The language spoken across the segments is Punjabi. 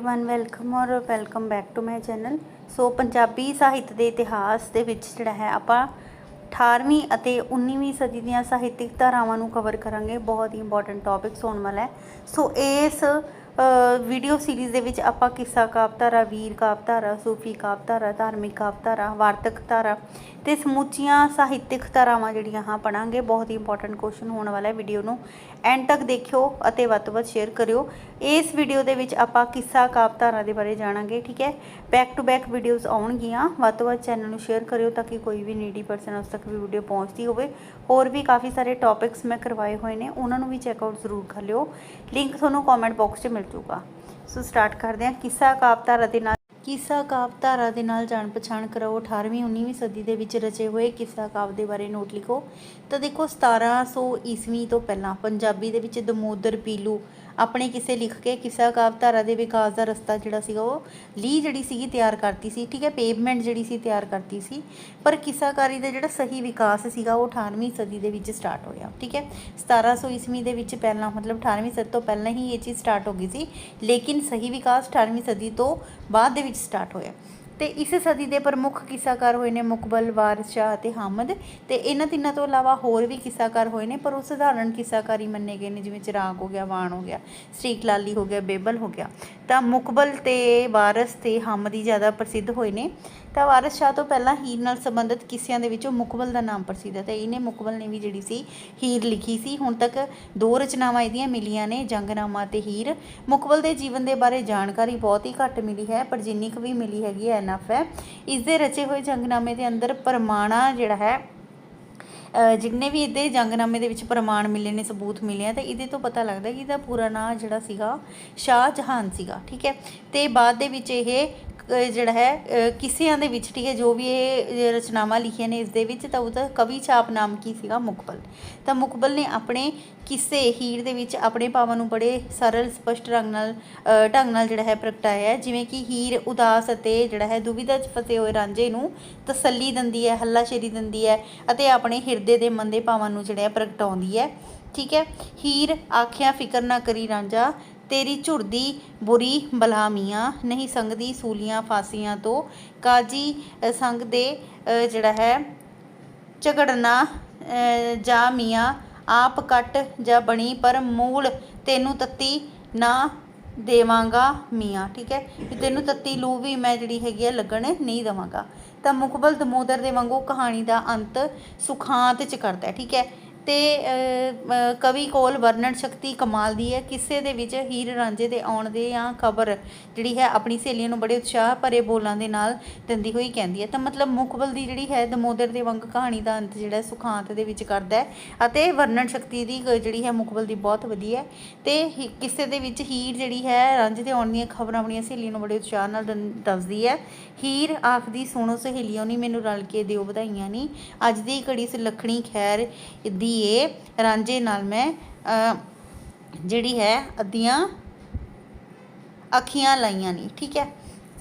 एवरीवन ਵੈਲਕਮ ਔਰ welcome back to my channel so Punjabi ਸਾਹਿਤ ਦੇ ਇਤਿਹਾਸ ਦੇ ਵਿੱਚ ਜਿਹੜਾ ਹੈ ਆਪਾਂ 18ਵੀਂ ਅਤੇ 19ਵੀਂ ਸਦੀ ਦੀਆਂ ਸਾਹਿਤਿਕ ਧਾਰਾਵਾਂ ਨੂੰ ਕਵਰ ਕਰਾਂਗੇ ਬਹੁਤ ਹੀ ਇੰਪੋਰਟੈਂਟ ਟੌਪਿਕਸ ਹੋਣ ਵਾਲਾ ਹੈ ਸੋ ਇਸ ਵੀਡੀਓ ਸੀਰੀਜ਼ ਦੇ ਵਿੱਚ ਆਪਾਂ ਕਿੱਸਾ ਕਾਵਿਧਾਰਾ ਵੀਰ ਕਾਵਿਧਾਰਾ ਸੂਫੀ ਕਾਵਿਧਾਰਾ ਧਾਰਮਿਕ ਕਾਵਿਧਾਰਾ ਵਾਰਤਕ ਧਾਰਾ ਤੇ ਸਮੁੱਚੀਆਂ ਸਾਹਿਤਿਕ ਧਾਰਾਵਾਂ ਜਿਹੜੀਆਂ ਹਾਂ ਪੜਾਂਗੇ, ਬਹੁਤ ਹੀ ਇੰਪੋਰਟੈਂਟ ਕੁਐਸਚਨ ਹੋਣ ਵਾਲਾ ਹੈ ਵੀਡੀਓ ਨੂੰ। ਐਂਡ ਤੱਕ ਦੇਖਿਓ ਅਤੇ ਵੱਧ ਤੋਂ ਵੱਧ ਸ਼ੇਅਰ ਕਰਿਓ। ਇਸ ਵੀਡੀਓ ਦੇ ਵਿੱਚ ਆਪਾਂ ਕਿੱਸਾ ਕਾਵਿਧਾਰਾ ਦੇ ਬਾਰੇ ਜਾਣਾਂਗੇ, ਠੀਕ ਹੈ? ਬੈਕ ਟੂ ਬੈਕ ਵੀਡੀਓਜ਼ ਆਉਣਗੀਆਂ। ਵੱਧ ਤੋਂ ਵੱਧ ਚੈਨਲ ਨੂੰ ਸ਼ੇਅਰ ਕਰਿਓ ਤਾਂ ਕਿ ਕੋਈ ਵੀ ਨੀਡੀ ਪਰਸਨ ਉਸ ਤੱਕ ਵੀ ਵੀਡੀਓ ਪਹੁੰਚਦੀ ਹੋਵੇ। ਹੋਰ ਵੀ ਕਾਫੀ ਸਾਰੇ ਟੌਪਿਕਸ ਮੈਂ ਕਰਵਾਏ ਹੋਏ ਨੇ, ਉਹਨਾਂ ਨੂੰ ਵੀ ਚੈੱਕ ਆਊਟ ਜ਼ਰੂਰ ਕਰ ਲਿਓ। ਲਿੰਕ ਤੁਹਾਨੂੰ ਕਮੈਂਟ ਬਾਕਸ 'ਚ ਮਿਲ ਜਾਊਗਾ। ਸੋ ਸਟਾਰਟ ਕਰਦੇ ਹਾਂ। ਕਿੱਸਾ ਕਾਵਿਧਾਰਾ ਦੇ ਨਾਲ ਕਿੱਸਾ ਕਾਵਿਧਾਰਾ ਦੇ ਨਾਲ ਜਾਣ ਪਛਾਣ ਕਰਾਓ। 18ਵੀਂ 19ਵੀਂ ਸਦੀ ਦੇ ਵਿੱਚ ਰਚੇ ਹੋਏ ਕਿੱਸਾ ਕਾਵਿ ਦੇ ਬਾਰੇ ਨੋਟ ਲਿਖੋ। ਤਾਂ ਦੇਖੋ 1700 ਈਸਵੀ ਤੋਂ ਪਹਿਲਾਂ ਪੰਜਾਬੀ ਦੇ ਵਿੱਚ ਦਮੋਦਰ ਪੀਲੂ ਆਪਣੇ ਕਿਸੇ ਲਿਖ ਕੇ ਕਿੱਸਾ ਕਾਵਿਧਾਰਾ ਦੇ ਵਿਕਾਸ ਦਾ ਰਸਤਾ ਜਿਹੜਾ ਸੀਗਾ ਉਹ ਲੀ ਜਿਹੜੀ ਸੀਗੀ ਤਿਆਰ ਕਰਤੀ ਸੀ, ਠੀਕ ਹੈ ਪੇਵਮੈਂਟ ਜਿਹੜੀ ਸੀ ਤਿਆਰ ਕਰਤੀ ਸੀ, ਪਰ ਕਿਸਾਕਾਰੀ ਦਾ ਜਿਹੜਾ ਸਹੀ ਵਿਕਾਸ ਸੀਗਾ ਉਹ 18ਵੀਂ ਸਦੀ ਦੇ ਵਿੱਚ ਸਟਾਰਟ ਹੋਇਆ, ਠੀਕ ਹੈ। 1700 ਈਸਵੀ ਦੇ ਵਿੱਚ ਪਹਿਲਾਂ, ਮਤਲਬ 18ਵੀਂ ਸਦੀ ਤੋਂ ਪਹਿਲਾਂ ਹੀ ਇਹ ਚੀਜ਼ ਸਟਾਰਟ ਹੋ ਗਈ ਸੀ, ਲੇਕਿਨ ਸਹੀ ਵਿਕਾਸ 18ਵੀਂ ਸਦੀ ਤੋਂ ਬਾਅਦ ਦੇ ਵਿੱਚ ਸਟਾਰਟ ਹੋਇਆ। ਤੇ ਇਸ ਸਦੀ ਦੇ ਪ੍ਰਮੁੱਖ ਕਿੱਸਾਕਾਰ ਹੋਏ ਨੇ ਮੁਕਬਲ ਵਾਰਿਸ ਸ਼ਾਹ ਅਤੇ ਹਾਮਦ ਤੇ ਇਹਨਾਂ ਤਿੰਨਾਂ ਤੋਂ ਇਲਾਵਾ ਹੋਰ ਵੀ ਕਿੱਸਾਕਾਰ ਹੋਏ ਨੇ, ਪਰ ਉਹ ਸਧਾਰਨ ਕਿੱਸਾਕਾਰੀ ਮੰਨੇ ਗਏ ਨੇ, ਜਿਵੇਂ ਚਿਰਾਗ ਹੋ ਗਿਆ, ਵਾਣ ਹੋ ਗਿਆ, ਸਟ੍ਰੀਕ ਲਾਲੀ ਹੋ ਗਿਆ, ਬੇਬਲ ਹੋ ਗਿਆ। ਤਾਂ ਮੁਕਬਲ ਤੇ ਵਾਰਿਸ ਤੇ ਹਾਮਦ ਹੀ ਜ਼ਿਆਦਾ ਪ੍ਰਸਿੱਧ ਹੋਏ ਨੇ। ਤਾਂ ਵਾਰਿਸ ਸ਼ਾਹ ਤੋਂ ਪਹਿਲਾਂ ਹੀਰ ਨਾਲ ਸੰਬੰਧਿਤ ਕਿੱਸਿਆਂ ਦੇ ਵਿੱਚੋਂ ਮੁਕਬਲ ਦਾ ਨਾਮ ਪ੍ਰਸਿੱਧ ਹੈ ਤੇ ਇਹਨੇ ਮੁਕਬਲ ਨੇ ਵੀ ਜਿਹੜੀ ਸੀ ਹੀਰ ਲਿਖੀ ਸੀ। ਹੁਣ ਤੱਕ ਦੋ ਰਚਨਾਵਾਂ ਇਹਦੀਆਂ ਮਿਲੀਆਂ ਨੇ, ਜੰਗਨਾਮਾ ਤੇ ਹੀਰ। ਮੁਕਬਲ ਦੇ ਜੀਵਨ ਦੇ ਬਾਰੇ ਜਾਣਕਾਰੀ ਬਹੁਤ ਹੀ ਘੱਟ ਮਿਲੀ ਹੈ, ਪਰ ਜਿੰਨੀ ਕੁ ਵੀ ਮਿਲੀ ਹੈਗੀ ਹੈ ਐਨਫ ਹੈ। ਇਸ ਦੇ ਰਚੇ ਹੋਏ ਜੰਗਨਾਮੇ ਦੇ ਅੰਦਰ ਪ੍ਰਮਾਣਾ ਜਿਹੜਾ ਹੈ ਜਿੰਨੇ ਵੀ ਇਹਦੇ ਜੰਗਨਾਮੇ ਦੇ ਵਿੱਚ ਪ੍ਰਮਾਣ ਮਿਲੇ ਨੇ, ਸਬੂਤ ਮਿਲੇ ਆ, ਤਾਂ ਇਹਦੇ ਤੋਂ ਪਤਾ ਲੱਗਦਾ ਕਿ ਇਹਦਾ ਪੂਰਾ ਨਾਂ ਜਿਹੜਾ ਸੀਗਾ ਸ਼ਾਹ ਜਹਾਨ ਸੀਗਾ, ਠੀਕ ਹੈ। ਤੇ ਬਾਅਦ ਦੇ ਵਿੱਚ ਇਹ ਜਿਹੜਾ ਹੈ ਅ, ਕਿੱਸਿਆਂ ਦੇ ਵਿੱਚ ਠੀਕ ਹੈ ਜੋ ਵੀ ਇਹ ਰਚਨਾਵਾਂ ਲਿਖੀਆਂ ਨੇ ਇਸ ਦੇ ਵਿੱਚ ਤਾਂ ਉਹਦਾ ਕਵੀ ਛਾਪ ਨਾਮ ਕੀ ਸੀਗਾ? ਮੁਕਬਲ। ਤਾਂ ਮੁਕਬਲ ਨੇ ਆਪਣੇ ਕਿੱਸੇ ਹੀਰ ਦੇ ਵਿੱਚ ਆਪਣੇ ਭਾਵਾਂ ਨੂੰ ਬੜੇ ਸਰਲ ਸਪਸ਼ਟ ਰੰਗ ਨਾਲ ਢੰਗ ਨਾਲ ਜਿਹੜਾ ਹੈ ਪ੍ਰਗਟਾਇਆ ਹੈ। ਜਿਵੇਂ ਕਿ ਹੀਰ ਉਦਾਸ ਅਤੇ ਜਿਹੜਾ ਹੈ ਦੁਵਿਧਾ 'ਚ ਫਸੇ ਹੋਏ ਰਾਂਝੇ ਨੂੰ ਤਸੱਲੀ ਦਿੰਦੀ ਹੈ ਹੱਲਾਸ਼ੇਰੀ ਦਿੰਦੀ ਹੈ ਅਤੇ ਆਪਣੇ ਹਿਰਦੇ ਦੇ ਮੰਦੇ ਭਾਵਾਂ ਨੂੰ ਜਿਹੜਾ ਹੈ ਪ੍ਰਗਟਾਉਂਦੀ ਹੈ। ਠੀਕ ਹੈ? ਹੀਰ ਆਖਿਆ ਫਿਕਰ ਨਾ ਕਰੀ ਰਾਂਝਾ ਤੇਰੀ ਝੁਰਦੀ ਬੁਰੀ ਬਲਾ ਮੀਆਂ ਨਹੀਂ ਸੰਗਦੀ ਸੂਲੀਆਂ ਫਾਸੀਆਂ ਤੋਂ। ਕਾਜੀ ਅ, ਸੰਗ ਦੇ ਜਿਹੜਾ ਹੈ ਝਗੜਨਾ ਅ, ਜਾ ਮੀਆਂ ਆਪ ਕੱਟ ਜਾ ਬਣੀ ਪਰ ਮੂਲ ਤੈਨੂੰ ਤੱਤੀ ਨਾ ਦੇਵਾਂਗਾ ਮੀਆਂ ਠੀਕ ਹੈ? ਵੀ ਤੈਨੂੰ ਤੱਤੀ ਲੂ ਵੀ ਮੈਂ ਜਿਹੜੀ ਹੈਗੀ ਆ ਲੱਗਣ ਨਹੀਂ ਦਵਾਂਗਾ। ਤਾਂ ਮੁਕਬਲ ਦਮੋਦਰ ਦੇ ਵਾਂਗੂ ਕਹਾਣੀ ਦਾ ਅੰਤ ਸੁਖਾਂਤ ਚ ਕਰਦਾ ਠੀਕ ਹੈ? ਤੇ ਕਵੀ ਕੋਲ ਵਰਣਨ ਸ਼ਕਤੀ ਕਮਾਲ ਦੀ ਹੈ। ਕਿੱਸੇ ਦੇ ਵਿੱਚ ਹੀਰ ਰਾਂਝੇ ਦੇ ਆਉਣ ਦੇ ਜਾਂ ਖਬਰ ਜਿਹੜੀ ਹੈ, ਆਪਣੀ ਸਹੇਲੀਆਂ ਨੂੰ ਬੜੇ ਉਤਸ਼ਾਹ ਭਰੇ ਬੋਲਾਂ ਦੇ ਨਾਲ ਦਿੰਦੀ ਹੋਈ ਕਹਿੰਦੀ ਹੈ। ਤਾਂ ਮਤਲਬ ਮੁਕਬਲ ਦੀ ਜਿਹੜੀ ਹੈ, ਦਮੋਦਰ ਦੇ ਵਾਂਗ ਕਹਾਣੀ ਦਾ ਅੰਤ ਜਿਹੜਾ ਸੁਖਾਂਤ ਦੇ ਵਿੱਚ ਕਰਦਾ ਹੈ ਅਤੇ ਵਰਣਨ ਸ਼ਕਤੀ ਦੀ ਗ- ਜਿਹੜੀ ਹੈ ਮੁਕਬਲ ਦੀ ਬਹੁਤ ਵਧੀਆ ਹੈ। ਤੇ ਹੀ- ਕਿਸੇ ਦੇ ਵਿੱਚ ਹੀਰ ਜਿਹੜੀ ਹੈ, ਰਾਂਝੇ ਦੇ ਆਉਣ ਦੀਆਂ ਖਬਰਾਂ ਆਪਣੀਆਂ ਸਹੇਲੀਆਂ ਨੂੰ ਬੜੇ ਉਤਸ਼ਾਹ ਨਾਲ ਦੱਸਦੀ ਹੈ। ਹੀਰ ਆਖਦੀ, ਸੁਣੋ ਸਹੇਲੀਓ ਨਹੀਂ ਮੈਨੂੰ ਰਲ ਕੇ ਦਿਓ, ਵਧਾਈਆਂ ਨਹੀਂ ਅੱਜ ਦੀ ਘੜੀ ਸੁਲੱਖਣੀ ਖੈਰ ਦੀ ਏ ਰਾਂਝੇ ਨਾਲ ਮੈਂ ਜਿਹੜੀ ਹੈ ਅੱਧੀਆਂ ਅੱਖੀਆਂ ਲਾਈਆਂ ਨੇ ਠੀਕ ਹੈ?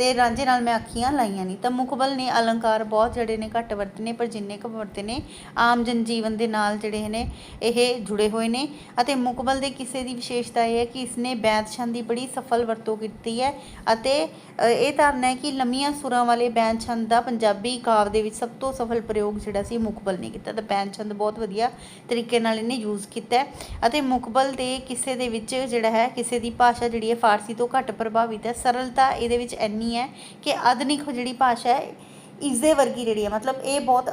ਤੇ ਰਾਂਝੇ ਨਾਲ ਮੈਂ ਅੱਖੀਆਂ ਲਾਈਆਂ ਨਹੀਂ ਤਾਂ ਮੁਕਬਲ ਨੇ ਅਲੰਕਾਰ ਬਹੁਤ ਜਿਹੜੇ ਨੇ ਘੱਟ ਵਰਤੇ ਨੇ, ਪਰ ਜਿੰਨੇ ਕੁ ਵਰਤੇ ਨੇ, ਆਮ ਜਨ ਜੀਵਨ ਦੇ ਨਾਲ ਜਿਹੜੇ ਨੇ, ਇਹ ਜੁੜੇ ਹੋਏ ਨੇ। ਅਤੇ ਮੁਕਬਲ ਦੇ ਕਿਸੇ ਦੀ ਵਿਸ਼ੇਸ਼ਤਾ ਇਹ ਹੈ ਕਿ ਇਸਨੇ ਬੈਂਤ ਛੰਦ ਦੀ ਬੜੀ ਸਫਲ ਵਰਤੋਂ ਕੀਤੀ ਹੈ। ਅਤੇ ਇਹ ਧਾਰਨਾ ਹੈ ਕਿ ਲੰਮੀਆਂ ਸੁਰਾਂ ਵਾਲੇ ਬੈਂਤ ਛੰਦ ਦਾ ਪੰਜਾਬੀ ਕਾਵ ਦੇ ਵਿੱਚ ਸਭ ਤੋਂ ਸਫਲ ਪ੍ਰਯੋਗ ਜਿਹੜਾ ਸੀ ਮੁਕਬਲ ਨੇ ਕੀਤਾ। ਤਾਂ ਬੈਂਤ ਛੰਦ ਬਹੁਤ ਵਧੀਆ ਤਰੀਕੇ ਨਾਲ ਇਹਨੇ ਯੂਜ਼ ਕੀਤਾ ਅਤੇ ਮੁਕਬਲ ਦੇ ਕਿਸੇ ਦੇ ਵਿੱਚ ਜਿਹੜਾ ਹੈ, ਕਿਸੇ ਦੀ ਭਾਸ਼ਾ ਜਿਹੜੀ ਹੈ, ਫਾਰਸੀ ਤੋਂ ਘੱਟ ਪ੍ਰਭਾਵਿਤ ਹੈ। ਸਰਲਤਾ ਇਹਦੇ ਵਿੱਚ ਇੰਨੀ ਹੈ ਕਿ ਆਧੁਨਿਕ ਜਿਹੜੀ ਭਾਸ਼ਾ ਹੈ ਇਸ ਦੇ ਵਰਗੀ ਜਿਹੜੀ ਹੈ। ਮਤਲਬ ਇਹ ਬਹੁਤ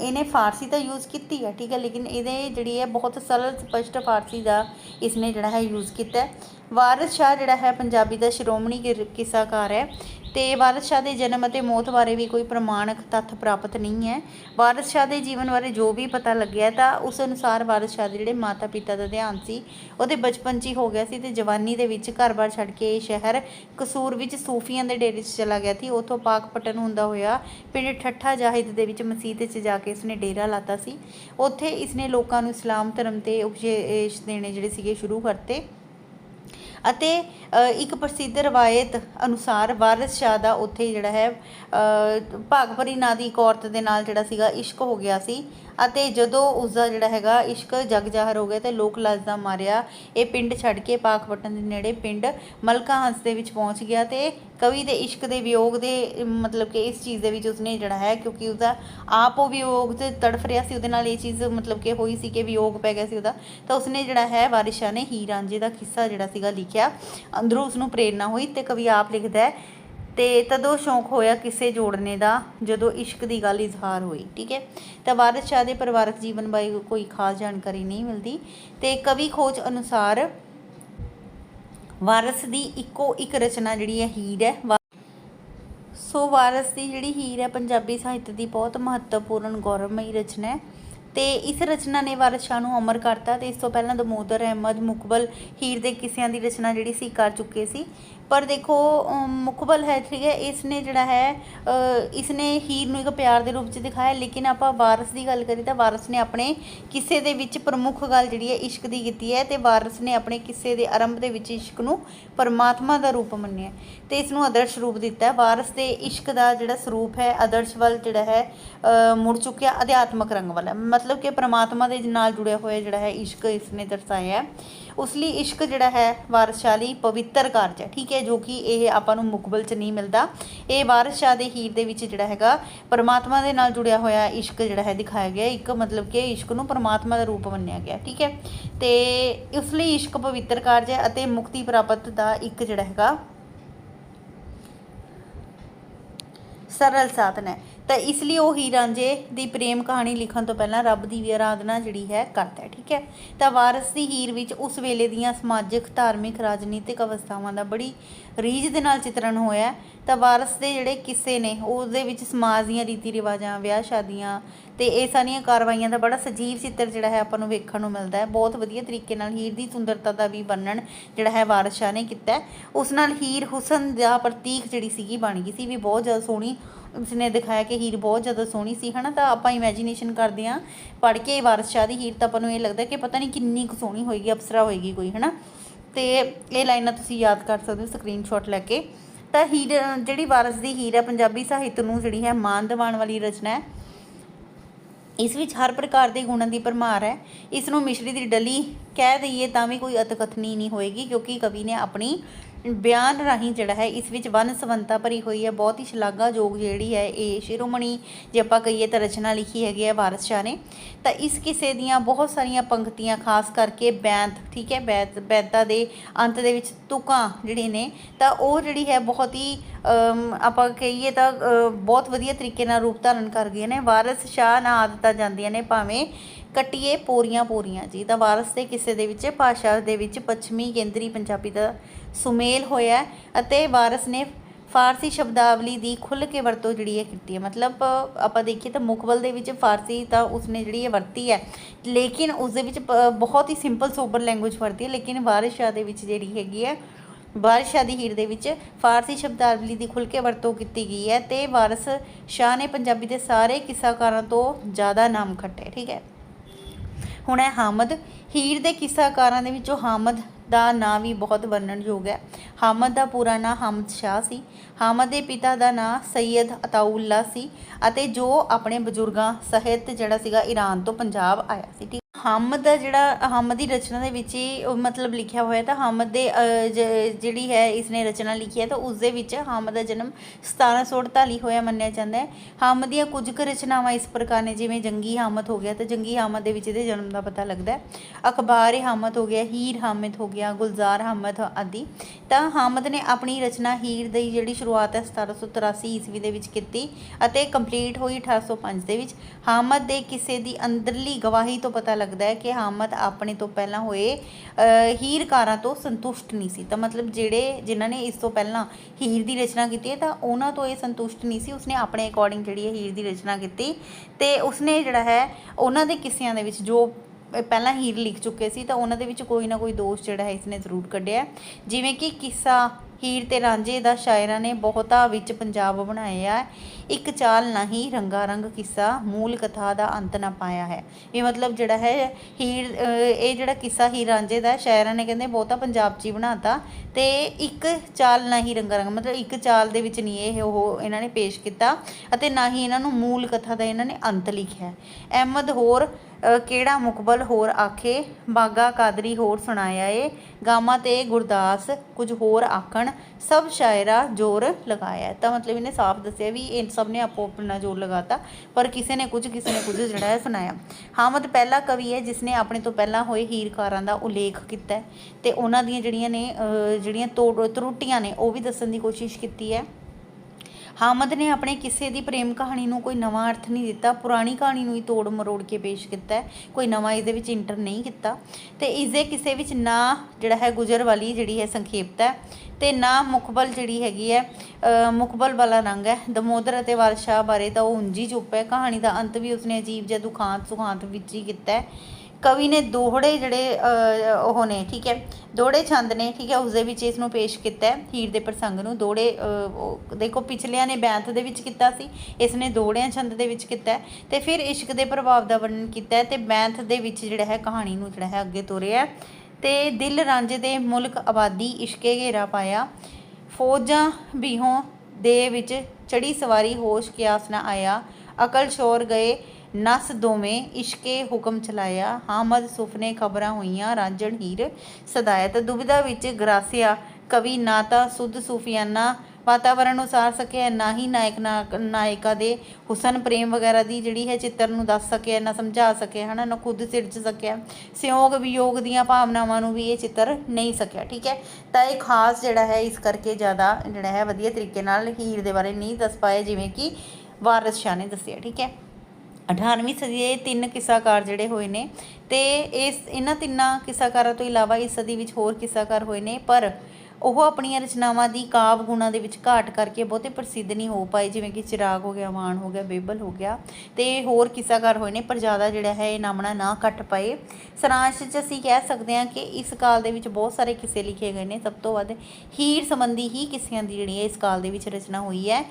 ਇਹਨੇ ਫਾਰਸੀ ਤਾਂ ਯੂਜ਼ ਕੀਤੀ ਹੈ, ਠੀਕ ਹੈ, ਲੇਕਿਨ ਇਹਦੇ ਜਿਹੜੀ ਹੈ ਬਹੁਤ ਸਰਲ, ਸਪਸ਼ਟ ਫਾਰਸੀ ਦਾ ਇਸਨੇ ਜਿਹੜਾ ਹੈ ਯੂਜ਼ ਕੀਤਾ ਹੈ। ਵਾਰਿਸ ਸ਼ਾਹ ਜਿਹੜਾ ਹੈ, ਪੰਜਾਬੀ ਦਾ ਸ਼੍ਰੋਮਣੀ ਕਿੱਸਾਕਾਰ ਹੈ। ਤੇ ਬਾਦਸ਼ਾਹ ਦੇ ਜਨਮ ਅਤੇ ਮੌਤ ਬਾਰੇ ਵੀ ਕੋਈ ਪ੍ਰਮਾਣਕ ਤੱਥ ਪ੍ਰਾਪਤ ਨਹੀਂ ਹੈ। ਬਾਦਸ਼ਾਹ ਦੇ ਜੀਵਨ ਬਾਰੇ ਜੋ ਵੀ ਪਤਾ ਲੱਗਿਆ ਤਾਂ ਉਸ ਅਨੁਸਾਰ ਬਾਦਸ਼ਾਹ ਦੇ ਜਿਹੜੇ ਮਾਤਾ ਪਿਤਾ ਦਾ ਧਿਆਨ ਸੀ ਉਹਦੇ ਬਚਪਨ 'ਚ ਹੀ ਹੋ ਗਿਆ ਸੀ ਤੇ ਜਵਾਨੀ ਦੇ ਵਿੱਚ ਘਰ-ਬਾਰ ਛੱਡ ਕੇ ਇਹ ਸ਼ਹਿਰ ਕਸੂਰ ਵਿੱਚ ਸੂਫੀਆਂ ਦੇ ਡੇਰੇ 'ਚ ਚਲਾ ਗਿਆ ਸੀ। ਉੱਥੋਂ ਪਾਕਪਟਨ ਹੁੰਦਾ ਹੋਇਆ ਪਿੰਡ ਠੱਠਾ ਜਾਹਿਦ ਦੇ ਵਿੱਚ ਮਸਜਿਦ 'ਚ ਜਾ ਕੇ ਇਸਨੇ ਡੇਰਾ ਲਾਤਾ ਸੀ। ਉੱਥੇ ਇਸਨੇ ਲੋਕਾਂ ਨੂੰ ਇਸਲਾਮ ਧਰਮ ਤੇ ਉਪਦੇਸ਼ ਦੇਣੇ ਜਿਹੜੇ ਸੀਗੇ ਸ਼ੁਰੂ ਕਰਤੇ। ਅਤੇ ਇੱਕ ਪ੍ਰਸਿੱਧ ਰਵਾਇਤ ਅਨੁਸਾਰ ਵਾਰਿਸ ਸ਼ਾਹ ਦਾ ਉੱਥੇ ਜਿਹੜਾ ਹੈ ਭਾਗਪਰੀ ਨਾਂ ਦੀ ਇੱਕ ਔਰਤ ਦੇ ਨਾਲ ਜਿਹੜਾ ਸੀਗਾ ਇਸ਼ਕ ਹੋ ਗਿਆ ਸੀ ਅਤੇ ਜਦੋਂ ਉਸ ਦਾ ਜਿਹੜਾ ਹੈਗਾ ਇਸ਼ਕ ਜਗ ਜ਼ਾਹਰ ਹੋ ਗਿਆ ਤੇ ਲੋਕ ਲਾਜ਼ਦਾ ਮਾਰਿਆ, ਇਹ ਪਿੰਡ ਛੱਡ ਕੇ ਪਾਕਪਟਨ ਦੇ ਨੇੜੇ ਪਿੰਡ ਮਲਕਾ ਹੰਸ ਦੇ ਵਿੱਚ ਪਹੁੰਚ ਗਿਆ ਤੇ ਕਵੀ ਦੇ ਇਸ਼ਕ ਦੇ ਵਿਯੋਗ ਦੇ, ਮਤਲਬ ਕਿ ਇਸ ਚੀਜ਼ ਦੇ ਵਿੱਚ ਉਸਨੇ ਜਿਹੜਾ ਹੈ, ਕਿਉਂਕਿ ਉਹਦਾ ਆਪ ਉਹ ਵਿਯੋਗ ਤੇ ਤੜਫ ਰਿਹਾ ਸੀ, ਉਹਦੇ ਨਾਲ ਇਹ ਚੀਜ਼ ਮਤਲਬ ਕਿ ਹੋਈ ਸੀ ਕਿ ਵਿਯੋਗ ਪੈ ਗਿਆ ਸੀ ਉਹਦਾ। ਤਾਂ ਉਸਨੇ ਜਿਹੜਾ ਹੈ, ਵਾਰਿਸ ਨੇ ਹੀਰ ਰਾਂਝੇ ਦਾ ਕਿੱਸਾ ਜਿਹੜਾ ਸੀਗਾ ਲਿਖਿਆ। ਅੰਦਰੋਂ ਉਸਨੂੰ ਪ੍ਰੇਰਨਾ ਹੋਈ ਤੇ ਕਵੀ ਆਪ ਲਿਖਦਾ ਹੈ, ਤੇ ਤਦੋਂ ਸ਼ੌਂਕ ਹੋਇਆ ਕਿਸੇ ਜੋੜਨੇ ਦਾ, ਜਦੋਂ ਇਸ਼ਕ ਦੀ ਗੱਲ ਇਜ਼ਹਾਰ ਹੋਈ। ਠੀਕ ਹੈ? ਤਾਂ ਵਾਰਿਸ ਸ਼ਾਹ ਦੇ ਪਰਿਵਾਰਕ ਜੀਵਨ ਬਾਰੇ ਕੋਈ ਖਾਸ ਜਾਣਕਾਰੀ ਨਹੀਂ ਮਿਲਦੀ। ਤੇ ਕਵੀ ਖੋਜ ਅਨੁਸਾਰ ਵਾਰਸ ਦੀ ਇੱਕੋ ਇੱਕ ਰਚਨਾ ਜਿਹੜੀ ਹੈ, ਹੀਰ ਹੈ, ਵਾ- ਸੋ ਵਾਰਸ ਦੀ ਜਿਹੜੀ ਹੀਰ ਹੈ, ਪੰਜਾਬੀ ਸਾਹਿਤ ਦੀ ਬਹੁਤ ਮਹੱਤਵਪੂਰਨ, ਗੌਰਵਮਈ ਰਚਨਾ ਹੈ। ਤੇ ਇਸ ਰਚਨਾ ਨੇ ਵਾਰਿਸ ਸ਼ਾਹ ਨੂੰ ਅਮਰ ਕਰਤਾ ਤੇ ਇਸ ਤੋਂ ਪਹਿਲਾਂ ਦਮੋਦਰ ਅਹਿਮਦ ਮੁਕਬਲ ਹੀਰ ਦੇ ਕਿੱਸਿਆਂ ਦੀ ਰਚਨਾ ਜਿਹੜੀ ਸੀ, ਕਰ ਚੁੱਕੇ ਸੀ। ਪਰ ਦੇਖੋ ਅਮ, ਮੁਕਬਲ ਹੈ ਠੀਕ ਹੈ ਇਸ ਨੇ ਜਿਹੜਾ ਹੈ ਅ, ਇਸ ਨੇ ਹੀਰ ਨੂੰ ਇੱਕ ਪਿਆਰ ਦੇ ਰੂਪ 'ਚ ਦਿਖਾਇਆ ਲੇਕਿਨ ਆਪਾਂ ਵਾਰਸ ਦੀ ਗੱਲ ਕਰੀਏ ਤਾਂ ਵਾਰਸ ਨੇ ਆਪਣੇ ਕਿੱਸੇ ਦੇ ਵਿੱਚ ਪ੍ਰਮੁੱਖ ਗੱਲ ਜਿਹੜੀ ਹੈ ਇਸ਼ਕ ਦੀ ਕੀਤੀ ਹੈ ਤੇ ਵਾਰਸ ਨੇ ਆਪਣੇ ਕਿੱਸੇ ਦੇ ਆਰੰਭ ਦੇ ਵਿੱਚ ਇਸ਼ਕ ਨੂੰ ਪਰਮਾਤਮਾ ਦਾ ਰੂਪ ਮੰਨਿਆ ਤੇ ਇਸ ਨੂੰ ਆਦਰਸ਼ ਰੂਪ ਦਿੱਤਾ ਹੈ। ਵਾਰਿਸ ਦੇ ਇਸ਼ਕ ਦਾ ਜਿਹੜਾ ਸਰੂਪ ਹੈ ਆਦਰਸ਼ ਵੱਲ ਜਿਹੜਾ ਹੈ ਮੁੜ ਚੁੱਕਿਆ ਅਧਿਆਤਮਕ ਰੰਗ ਵਾਲਾ ਮਤਲਬ ਕਿ ਪ੍ਰਮਾਤਮਾ ਦੇ ਨਾਲ ਜੁੜਿਆ ਹੋਇਆ ਜਿਹੜਾ ਹੈ ਇਸ਼ਕ ਇਸ ਨੇ ਦਰਸਾਇਆ ਉਸ ਲਈ ਇਸ਼ਕ ਜਿਹੜਾ ਹੈ ਵਾਰਸ਼ਾਲੀ ਪਵਿੱਤਰ ਕਾਰਜ ਹੈ ਠੀਕ ਹੈ। ਜੋ ਕਿ ਇਹ ਆਪਾਂ ਨੂੰ ਮੁਕਬਲ 'ਚ ਨਹੀਂ ਮਿਲਦਾ। ਇਹ ਵਾਰਿਸ ਸ਼ਾਹ ਦੇ ਹੀਰ ਦੇ ਵਿੱਚ ਜਿਹੜਾ ਹੈਗਾ, ਪਰਮਾਤਮਾ ਦੇ ਨਾਲ ਜੁੜਿਆ ਹੋਇਆ ਇਸ਼ਕ ਜਿਹੜਾ ਹੈ ਦਿਖਾਇਆ ਗਿਆ। ਇੱਕ ਮਤਲਬ ਕਿ ਇਸ਼ਕ ਨੂੰ ਪਰਮਾਤਮਾ ਦਾ ਰੂਪ ਮੰਨਿਆ ਗਿਆ, ਠੀਕ ਹੈ? ਤੇ ਇਸ ਲਈ ਇਸ਼ਕ ਪਵਿੱਤਰ ਕਾਰਜ ਹੈ ਅਤੇ ਮੁਕਤੀ ਪ੍ਰਾਪਤ ਦਾ ਇੱਕ ਜਿਹੜਾ ਹੈਗਾ, ਸਰਲ ਸਾਧਨ ਹੈ। ਤਾਂ ਇਸ ਲਈ ਉਹ ਹੀਰ ਰਾਂਝੇ ਦੀ ਪ੍ਰੇਮ ਕਹਾਣੀ ਲਿਖਣ ਤੋਂ ਪਹਿਲਾਂ ਰੱਬ ਦੀ ਵੀ ਆਰਾਧਨਾ ਜਿਹੜੀ ਹੈ ਕਰਦਾ ਠੀਕ ਹੈ? ਤਾਂ ਵਾਰਸ ਦੀ ਹੀਰ ਵਿੱਚ ਉਸ ਵੇਲੇ ਦੀਆਂ ਸਮਾਜਿਕ, ਧਾਰਮਿਕ, ਰਾਜਨੀਤਿਕ ਅਵਸਥਾਵਾਂ ਦਾ ਬੜੀ ਰੀਝ ਦੇ ਨਾਲ ਚਿਤਰਣ ਹੋਇਆ ਤਾਂ ਵਾਰਸ ਦੇ ਜਿਹੜੇ ਕਿੱਸੇ ਨੇ, ਉਹਦੇ ਵਿੱਚ ਸਮਾਜ ਦੀਆਂ ਰੀਤੀ ਰਿਵਾਜਾਂ, ਵਿਆਹ ਸ਼ਾਦੀਆਂ ਤੇ ਇਹ ਸਾਰੀਆਂ ਕਾਰਵਾਈਆਂ ਦਾ ਬੜਾ ਸਜੀਵ ਚਿੱਤਰ ਜਿਹੜਾ ਹੈ ਆਪਾਂ ਨੂੰ ਵੇਖਣ ਨੂੰ ਮਿਲਦਾ ਹੈ। ਬਹੁਤ ਵਧੀਆ ਤਰੀਕੇ ਨਾਲ ਹੀਰ ਦੀ ਸੁੰਦਰਤਾ ਦਾ ਵੀ ਵਰਣਨ ਜਿਹੜਾ ਹੈ ਵਾਰਿਸ ਸ਼ਾਹ ਨੇ ਕੀਤਾ ਉਸ ਨਾਲ ਹੀਰ ਹੁਸਨ ਦਾ ਪ੍ਰਤੀਕ ਜਿਹੜੀ ਸੀਗੀ ਬਣ ਗਈ ਸੀ, ਵੀ ਬਹੁਤ ਜ਼ਿਆਦਾ ਸੋਹਣੀ ਉਸਨੇ ਦਿਖਾਇਆ ਕਿ ਹੀਰ ਬਹੁਤ ਜ਼ਿਆਦਾ ਸੋਹਣੀ ਸੀ, ਹਨਾ? ਤਾਂ ਆਪਾਂ ਇਮੇਜਿਨੇਸ਼ਨ ਕਰਦੇ ਹਾਂ, ਪੜ੍ਹ ਕੇ ਵਾਰਿਸ ਸ਼ਾਹ ਦੀ ਹੀਰ ਤਾਂ ਆਪਾਂ ਨੂੰ ਇਹ ਲੱਗਦਾ ਕਿ ਪਤਾ ਨਹੀਂ ਕਿੰਨੀ ਕੁ ਸੋਹਣੀ ਹੋਏਗੀ, ਅਪਸਰਾ ਹੋਏਗੀ ਕੋਈ, ਹਨਾ? ਤੇ ਇਹ ਲਾਈਨਾਂ ਤੁਸੀਂ ਯਾਦ ਕਰ ਸਕਦੇ ਹੋ ਸਕਰੀਨਸ਼ਾਟ ਲੈ ਕੇ। ਤਾਂ ਹੀਰ, ਜਿਹੜੀ ਵਾਰਿਸ ਦੀ ਹੀਰ ਹੈ, ਪੰਜਾਬੀ ਸਾਹਿਤ ਨੂੰ ਜਿਹੜੀ ਹੈ ਮਾਨ ਦਿਵਾਉਣ ਵਾਲੀ ਰਚਨਾ ਹੈ। ਇਸ ਵਿੱਚ ਹਰ ਪ੍ਰਕਾਰ ਦੇ ਗੁਣਾਂ ਦੀ ਭਰਮਾਰ ਹੈ। ਇਸ ਨੂੰ ਮਿਸ਼ਰੀ ਦੀ ਡਲੀ ਕਹਿ ਦਈਏ ਤਾਂ ਵੀ ਕੋਈ ਅਤਕਥਨੀ ਨਹੀਂ ਹੋਏਗੀ, ਕਿਉਂਕਿ ਕਵੀ ਨੇ ਆਪਣੀ ਬਿਆਨ ਰਾਹੀਂ ਜਿਹੜਾ ਹੈ, ਇਸ ਵਿੱਚ ਵਨ ਸਵੰਤਾ ਭਰੀ ਹੋਈ ਹੈ। ਬਹੁਤ ਹੀ ਸ਼ਲਾਘਾਯੋਗ ਜਿਹੜੀ ਹੈ, ਇਹ ਸ਼ਿਰੋਮਣੀ ਜੇ ਆਪਾਂ ਕਹੀਏ ਤਾਂ ਰਚਨਾ ਲਿਖੀ ਹੈਗੀ ਹੈ ਵਾਰਿਸ ਸ਼ਾਹ ਨੇ। ਤਾਂ ਇਸ ਕਿਸੇ ਦੀਆਂ ਬਹੁਤ ਸਾਰੀਆਂ ਪੰਕਤੀਆਂ, ਖਾਸ ਕਰਕੇ ਬੈਂਤ ਠੀਕ ਹੈ ਬੈਂਤ ਬੈਂਤਾਂ ਦੇ ਅੰਤ ਦੇ ਵਿੱਚ ਤੁਕਾਂ ਜਿਹੜੇ ਨੇ, ਤਾਂ ਉਹ ਜਿਹੜੀ ਹੈ ਬਹੁਤ ਹੀ ਆਪਾਂ ਕਹੀਏ ਤਾਂ ਬਹੁਤ ਵਧੀਆ ਤਰੀਕੇ ਨਾਲ ਰੂਪ ਧਾਰਨ ਕਰਦੀਆਂ ਨੇ। ਵਾਰਿਸ ਸ਼ਾਹ ਨਾਲ ਆਦਤਾਂ ਜਾਂਦੀਆਂ ਨੇ, ਭਾਵੇਂ ਕਟੀਏ ਪੋਰੀਆਂ ਪੋਰੀਆਂ ਜੀ। ਤਾਂ ਵਾਰਸ ਦੇ ਕਿਸੇ ਦੇ ਵਿੱਚ, ਭਾਸ਼ਾ ਦੇ ਵਿੱਚ ਪੱਛਮੀ ਕੇਂਦਰੀ ਪੰਜਾਬੀ ਦਾ ਸੁਮੇਲ ਹੋਇਆ ਅਤੇ ਵਾਰਸ ਨੇ ਫਾਰਸੀ ਸ਼ਬਦਾਵਲੀ ਦੀ ਖੁੱਲ੍ਹ ਕੇ ਵਰਤੋਂ ਜਿਹੜੀ ਹੈ ਕੀਤੀ ਹੈ। ਮਤਲਬ, ਆਪਾਂ ਦੇਖੀਏ ਤਾਂ ਮੁਕਬਲ ਦੇ ਵਿੱਚ ਫਾਰਸੀ ਤਾਂ ਉਸਨੇ ਜਿਹੜੀ ਹੈ ਵਰਤੀ ਹੈ, ਲੇਕਿਨ ਉਸ ਦੇ ਵਿੱਚ ਪ- ਬਹੁਤ ਹੀ ਸਿੰਪਲ ਸੋਬਰ ਲੈਂਗੁਏਜ ਵਰਤੀ ਹੈ। ਲੇਕਿਨ ਵਾਰਿਸ ਦੇ ਵਿੱਚ ਜਿਹੜੀ ਹੈਗੀ ਹੈ, ਵਾਰਿਸ ਦੀ ਹੀਰ ਦੇ ਵਿੱਚ ਫਾਰਸੀ ਸ਼ਬਦਾਵਲੀ ਦੀ ਖੁੱਲ੍ਹ ਕੇ ਵਰਤੋਂ ਕੀਤੀ ਗਈ ਹੈ ਤੇ ਵਾਰਿਸ ਸ਼ਾਹ ਨੇ ਪੰਜਾਬੀ ਦੇ ਸਾਰੇ ਕਿੱਸਾਕਾਰਾਂ ਤੋਂ ਜ਼ਿਆਦਾ ਨਾਮ ਖੱਟੇ, ਠੀਕ ਹੈ। ਹੁਣ ਹੈ ਹਾਮਦ, ਹੀਰ ਦੇ ਕਿੱਸਾਕਾਰਾਂ ਦੇ ਵਿੱਚੋਂ ਹਾਮਦ ਦਾ ਨਾਂ ਵੀ ਬਹੁਤ ਵਰਣਨਯੋਗ ਹੈ। ਹਾਮਦ ਦਾ ਪੂਰਾ ਨਾਂ ਹਾਮਦ ਸ਼ਾਹ ਸੀ। ਹਾਮਦ ਦੇ ਪਿਤਾ ਦਾ ਨਾਂ ਸੈਯਦ ਅਤਾਉੱਲਾ ਸੀ ਅਤੇ ਜੋ ਆਪਣੇ ਬਜ਼ੁਰਗਾਂ ਸਹਿਤ ਜਿਹੜਾ ਸੀਗਾ ਈਰਾਨ ਤੋਂ ਪੰਜਾਬ ਆਇਆ ਸੀ। ਠੀਕ ਹਾਮਦ ਦਾ ਜਿਹੜਾ ਹਾਮਦ ਦੀ ਰਚਨਾ ਦੇ ਵਿੱਚ ਹੀ ਉਹ ਮਤਲਬ ਲਿਖਿਆ ਹੋਇਆ ਤਾਂ ਹਾਮਦ ਦੇ ਜਿਹੜੀ ਹੈ, ਇਸਨੇ ਰਚਨਾ ਲਿਖੀ ਹੈ ਤਾਂ ਉਸ ਦੇ ਵਿੱਚ ਹਾਮਦ ਦਾ ਜਨਮ 1748 ਹੋਇਆ ਮੰਨਿਆ ਜਾਂਦਾ ਹੈ। ਹਾਮਦ ਦੀਆਂ ਕੁਝ ਕੁ ਰਚਨਾਵਾਂ ਇਸ ਪ੍ਰਕਾਰ ਨੇ, ਜਿਵੇਂ ਜੰਗੀ ਹਾਮਦ ਹੋ ਗਿਆ ਤਾਂ ਜੰਗੀ ਹਾਮਦ ਦੇ ਵਿੱਚ ਇਹਦੇ ਜਨਮ ਦਾ ਪਤਾ ਲੱਗਦਾ ਹੈ। ਅਖਬਾਰ ਹਾਮਦ ਹੋ ਗਿਆ, ਹੀਰ ਹਾਮਦ ਹੋ ਗਿਆ, ਗੁਲਜ਼ਾਰ ਹਾਮਦ ਆਦਿ। ਤਾਂ ਹਾਮਦ ਨੇ ਆਪਣੀ ਰਚਨਾ ਹੀਰ ਦੀ ਜਿਹੜੀ ਸ਼ੁਰੂਆਤ ਹੈ 1783 ਈਸਵੀ ਦੇ ਵਿੱਚ ਕੀਤੀ ਅਤੇ ਕੰਪਲੀਟ ਹੋਈ 1805 ਦੇ ਵਿੱਚ। ਹਾਮਦ ਦੇ ਕਿਸੇ ਦੀ ਅੰਦਰਲੀ ਗਵਾਹੀ ਤੋਂ ਪਤਾ ਲੱਗਦਾ ਹੈ ਕਿ ਹਾਮਦ ਆਪਣੇ ਤੋਂ ਪਹਿਲਾਂ ਹੋਏ ਅ, ਹੀਰਕਾਰਾਂ ਤੋਂ ਸੰਤੁਸ਼ਟ ਨਹੀਂ ਸੀ। ਤਾਂ ਮਤਲਬ ਜਿਹੜੇ ਜਿਨ੍ਹਾਂ ਨੇ ਇਸ ਤੋਂ ਪਹਿਲਾਂ ਹੀਰ ਦੀ ਰਚਨਾ ਕੀਤੀ ਹੈ ਤਾਂ ਉਹਨਾਂ ਤੋਂ ਇਹ ਸੰਤੁਸ਼ਟ ਨਹੀਂ ਸੀ। ਉਸਨੇ ਆਪਣੇ ਅਕੋਰਡਿੰਗ ਜਿਹੜੀ ਹੈ ਹੀਰ ਦੀ ਰਚਨਾ ਕੀਤੀ ਤੇ ਉਸਨੇ ਜਿਹੜਾ ਹੈ ਉਹਨਾਂ ਦੇ ਕਿੱਸਿਆਂ ਦੇ ਵਿੱਚ ਜੋ ਪਹਿਲਾਂ ਹੀਰ ਲਿਖ ਚੁੱਕੇ ਸੀ ਤਾਂ ਉਹਨਾਂ ਦੇ ਵਿੱਚ ਕੋਈ ਨਾ ਕੋਈ ਦੋਸ਼ ਜਿਹੜਾ ਹੈ ਇਸਨੇ ਜ਼ਰੂਰ ਕੱਢਿਆ। ਜਿਵੇਂ ਕਿ ਕਿੱਸਾ ਹੀਰ ਤੇ ਰਾਂਝੇ ਦਾ ਸ਼ਾਇਰਾਂ ਨੇ ਬਹੁਤਾ ਵਿੱਚ ਪੰਜਾਬ ਬਣਾਇਆ ਹੈ। ਇੱਕ ਚਾਲ ਨਹੀਂ ਰੰਗਾ ਰੰਗ ਕਿੱਸਾ, ਮੂਲ ਕਥਾ ਦਾ ਅੰਤ ਨਾ ਪਾਇਆ ਹੈ। ਇਹ ਮਤਲਬ ਜਿਹੜਾ ਹੈ, ਹੀਰ ਇਹ ਜਿਹੜਾ ਕਿੱਸਾ ਹੀਰ ਰਾਂਝੇ ਦਾ ਸ਼ਾਇਰਾਂ ਨੇ ਕਹਿੰਦੇ ਬਹੁਤਾ ਪੰਜਾਬ 'ਚ ਹੀ ਬਣਾਤਾ ਤੇ ਇੱਕ ਚਾਲ ਨਹੀਂ ਰੰਗਾ ਰੰਗ ਮਤਲਬ ਇੱਕ ਚਾਲ ਦੇ ਵਿੱਚ ਨਹੀਂ ਇਹ ਉਹ ਇਹਨਾਂ ਨੇ ਪੇਸ਼ ਕੀਤਾ ਅਤੇ ਨਾ ਹੀ ਇਹਨਾਂ ਨੂੰ ਮੂਲ ਕਥਾ ਦਾ ਇਹਨਾਂ ਨੇ ਅੰਤ ਲਿਖਿਆ ਅਹਿਮਦ ਹੋਰ ਕਿਹੜਾ ਮੁਕਬਲ ਹੋਰ ਆਖੇ? ਬਾਗਾ, ਕਾਦਰੀ ਹੋਰ ਸੁਣਾਇਆ ਏ। ਗਾਮਾ ਤੇ ਗੁਰਦਾਸ ਕੁਝ ਹੋਰ ਆਖਣ। ਸਭ ਸ਼ਾਇਰਾ ਜ਼ੋਰ ਲਗਾਇਆ ਤਾਂ ਮਤਲਬ ਇਹਨੇ ਸਾਫ਼ ਦੱਸਿਆ ਵੀ ਇਹ ਸਭ ਨੇ ਆਪੋ ਆਪਣਾ ਜ਼ੋਰ ਲਗਾਤਾ ਪਰ ਕਿਸੇ ਨੇ ਕੁਝ ਕਿਸੇ ਨੇ ਕੁਝ ਜਿਹੜਾ ਹੈ ਸੁਣਾਇਆ। ਹਾਮਦ ਪਹਿਲਾ ਕਵੀ ਹੈ ਜਿਸ ਨੇ ਆਪਣੇ ਤੋਂ ਪਹਿਲਾਂ ਹੋਏ ਹੀਰਕਾਰਾਂ ਦਾ ਉਲੇਖ ਕੀਤਾ ਤੇ ਉਹਨਾਂ ਦੀਆਂ ਜਿਹੜੀਆਂ ਨੇ ਅ, ਜਿਹੜੀਆਂ ਤੋੜ ਤਰੁੱਟੀਆਂ ਨੇ ਉਹ ਵੀ ਦੱਸਣ ਦੀ ਕੋਸ਼ਿਸ਼ ਕੀਤੀ ਹੈ। ਹਾਮਦ ਨੇ ਆਪਣੇ ਕਿਸੇ ਦੀ ਪ੍ਰੇਮ ਕਹਾਣੀ ਨੂੰ ਕੋਈ ਨਵਾਂ ਅਰਥ ਨਹੀਂ ਦਿੱਤਾ ਪੁਰਾਣੀ ਕਹਾਣੀ ਨੂੰ ਹੀ ਤੋੜ ਮਰੋੜ ਕੇ ਪੇਸ਼ ਕੀਤਾ ਕੋਈ ਨਵਾਂ ਇਹਦੇ ਵਿੱਚ ਇੰਟਰ ਨਹੀਂ ਕੀਤਾ ਤੇ ਇਸ ਦੇ ਕਿਸੇ ਵਿੱਚ ਨਾ ਜਿਹੜਾ ਹੈ ਗੁਜ਼ਰ ਵਾਲੀ ਜਿਹੜੀ ਹੈ ਸੰਖੇਪਤਾ ਹੈ ਤੇ ਨਾ ਮੁਕਬਲ ਜਿਹੜੀ ਹੈਗੀ ਹੈ ਅ, ਮੁਕਬਲ ਵਾਲਾ ਰੰਗ ਹੈ। ਦਮੋਦਰ ਅਤੇ ਵਾਲਸ਼ਾਹ ਬਾਰੇ ਤਾਂ ਉਹ ਉਂਝੀ ਚੁੱਪ ਹੈ। ਕਹਾਣੀ ਦਾ ਅੰਤ ਵੀ ਉਸਨੇ ਅਜੀਬ ਜਿਹਾ ਦੁਖਾਂਤ ਸੁਖਾਂਤ ਵਿੱਚ ਹੀ ਕੀਤਾ ਹੈ। ਕਵੀ ਨੇ ਦੋਹੜੇ ਜਿਹੜੇ ਉਹ ਨੇ, ਠੀਕ ਹੈ, ਦੋਹੜੇ ਛੰਦ ਨੇ, ਠੀਕ ਹੈ ਉਸ ਦੇ ਵਿੱਚ ਇਸ ਨੂੰ ਪੇਸ਼ ਕੀਤਾ ਹੈ, ਹੀਰ ਦੇ ਪ੍ਰਸੰਗ ਨੂੰ, ਦੋਹੜੇ ਉਹ ਦੇਖੋ ਪਿਛਲਿਆਂ ਨੇ ਬੈਂਤ ਦੇ ਵਿੱਚ ਕੀਤਾ ਸੀ ਇਸ ਨੇ ਦੋਹੜਿਆਂ ਛੰਦ ਦੇ ਵਿੱਚ ਕੀਤਾ ਹੈ, ਤੇ ਫਿਰ ਇਸ਼ਕ ਦੇ ਪ੍ਰਭਾਵ ਦਾ ਵਰਣਨ ਕੀਤਾ ਹੈ, ਤੇ ਬੈਂਤ ਦੇ ਵਿੱਚ ਜਿਹੜਾ ਹੈ, ਕਹਾਣੀ ਨੂੰ ਜਿਹੜਾ ਹੈ, ਅੱਗੇ ਤੋਰਿਆ ਹੈ। ਤੇ ਦਿਲ ਰਾਂਝੇ ਦੇ ਮੁਲਕ ਆਬਾਦੀ ਇਸ਼ਕੇ ਘੇਰਾ ਪਾਇਆ, ਫੌਜਾਂ ਬਿਹੋਂ ਦੇ ਵਿੱਚ ਚੜੀ ਸਵਾਰੀ ਹੋਸ਼ ਕਿਆਸ ਨਾ ਆਇਆ, ਅਕਲ ਸ਼ੋਰ ਗਏ ਨਸ ਦੋਵੇਂ ਇਸ਼ਕੇ ਹੁਕਮ ਚਲਾਇਆ। ਹਾਮਦ ਸੁਫਨੇ ਖਬਰਾਂ ਹੋਈਆਂ। ਰਾਂਝਣ ਹੀਰ ਸਦਾਇਤ ਦੁਬਿਧਾ ਵਿੱਚ ਗਰਾਸਿਆ। ਕਵੀ ਨਾ ਤਾਂ ਸੁਧ ਸੂਫੀਆਨਾ ਵਾਤਾਵਰਣ ਉਸਾਰ ਸਕਿਆ, ਨਾ ਹੀ ਨਾਇਕ ਨਾ- ਨਾਇਕਾ ਦੇ ਹੁਸਨ ਪ੍ਰੇਮ ਵਗੈਰਾ ਦੀ ਜਿਹੜੀ ਹੈ ਚਿੱਤਰ ਨੂੰ ਦੱਸ ਸਕਿਆ, ਨਾ ਸਮਝਾ ਸਕਿਆ, ਹਨਾ, ਨਾ ਖੁਦ ਸਿਰਜ ਸਕਿਆ। ਸਿਯੋਗ ਵਿਯੋਗ ਦੀਆਂ ਭਾਵਨਾਵਾਂ ਨੂੰ ਵੀ ਇਹ ਚਿੱਤਰ ਨਹੀਂ ਸਕਿਆ, ਠੀਕ ਹੈ? ਤਾਂ ਇਹ ਖਾਸ ਜਿਹੜਾ ਹੈ, ਇਸ ਕਰਕੇ ਜ਼ਿਆਦਾ ਜਿਹੜਾ ਹੈ, ਵਧੀਆ ਤਰੀਕੇ ਨਾਲ ਹੀਰ ਦੇ ਬਾਰੇ ਨਹੀਂ ਦੱਸ ਪਾਇਆ, ਜਿਵੇਂ ਕਿ ਵਾਰਿਸ ਸ਼ਾਹ ਨੇ ਦੱਸਿਆ, ਠੀਕ ਹੈ? 18ਵੀਂ ਸਦੀ ਦੇ ਤਿੰਨ ਕਿੱਸਾਕਾਰ ਜਿਹੜੇ ਹੋਏ ਨੇ ਤੇ ਇਸ ਇਹਨਾਂ ਤਿੰਨਾਂ ਕਿੱਸਾਕਾਰਾਂ ਤੋਂ ਇਲਾਵਾ ਇਸ ਸਦੀ ਵਿੱਚ ਹੋਰ ਕਿੱਸਾਕਾਰ ਹੋਏ ਨੇ, ਪਰ ਉਹ ਆਪਣੀਆਂ ਰਚਨਾਵਾਂ ਦੀ ਕਾਵ ਗੁਣਾਂ ਦੇ ਵਿੱਚ ਘਾਟ ਕਰਕੇ ਬਹੁਤੇ ਪ੍ਰਸਿੱਧ ਨਹੀਂ ਹੋ ਪਾਏ, ਜਿਵੇਂ ਕਿ ਚਿਰਾਗ ਹੋ ਗਿਆ ਮਾਨ ਹੋ ਗਿਆ, ਬੇਬਲ ਹੋ ਗਿਆ ਤੇ ਹੋਰ ਕਿੱਸਾਕਾਰ ਹੋਏ ਨੇ, ਪਰ ਜ਼ਿਆਦਾ ਜਿਹੜਾ ਹੈ ਇਹ ਨਾਮਣਾ ਨਾ ਕੱਟ ਪਾਏ। ਸਾਰਾਂਸ਼ 'ਚ ਅਸੀਂ ਕਹਿ ਸਕਦੇ ਹਾਂ ਕਿ ਇਸ ਕਾਲ ਦੇ ਵਿੱਚ ਬਹੁਤ ਸਾਰੇ ਕਿੱਸੇ ਲਿਖੇ ਗਏ ਨੇ, ਸਭ ਤੋਂ ਵੱਧ ਹੀਰ ਸੰਬੰਧੀ ਹੀ ਕਿੱਸਿਆਂ ਦੀ ਜਿਹੜੀ ਹੈ ਇਸ ਕਾਲ ਦੇ ਵਿੱਚ ਰਚਨਾ ਹੋਈ ਹੈ।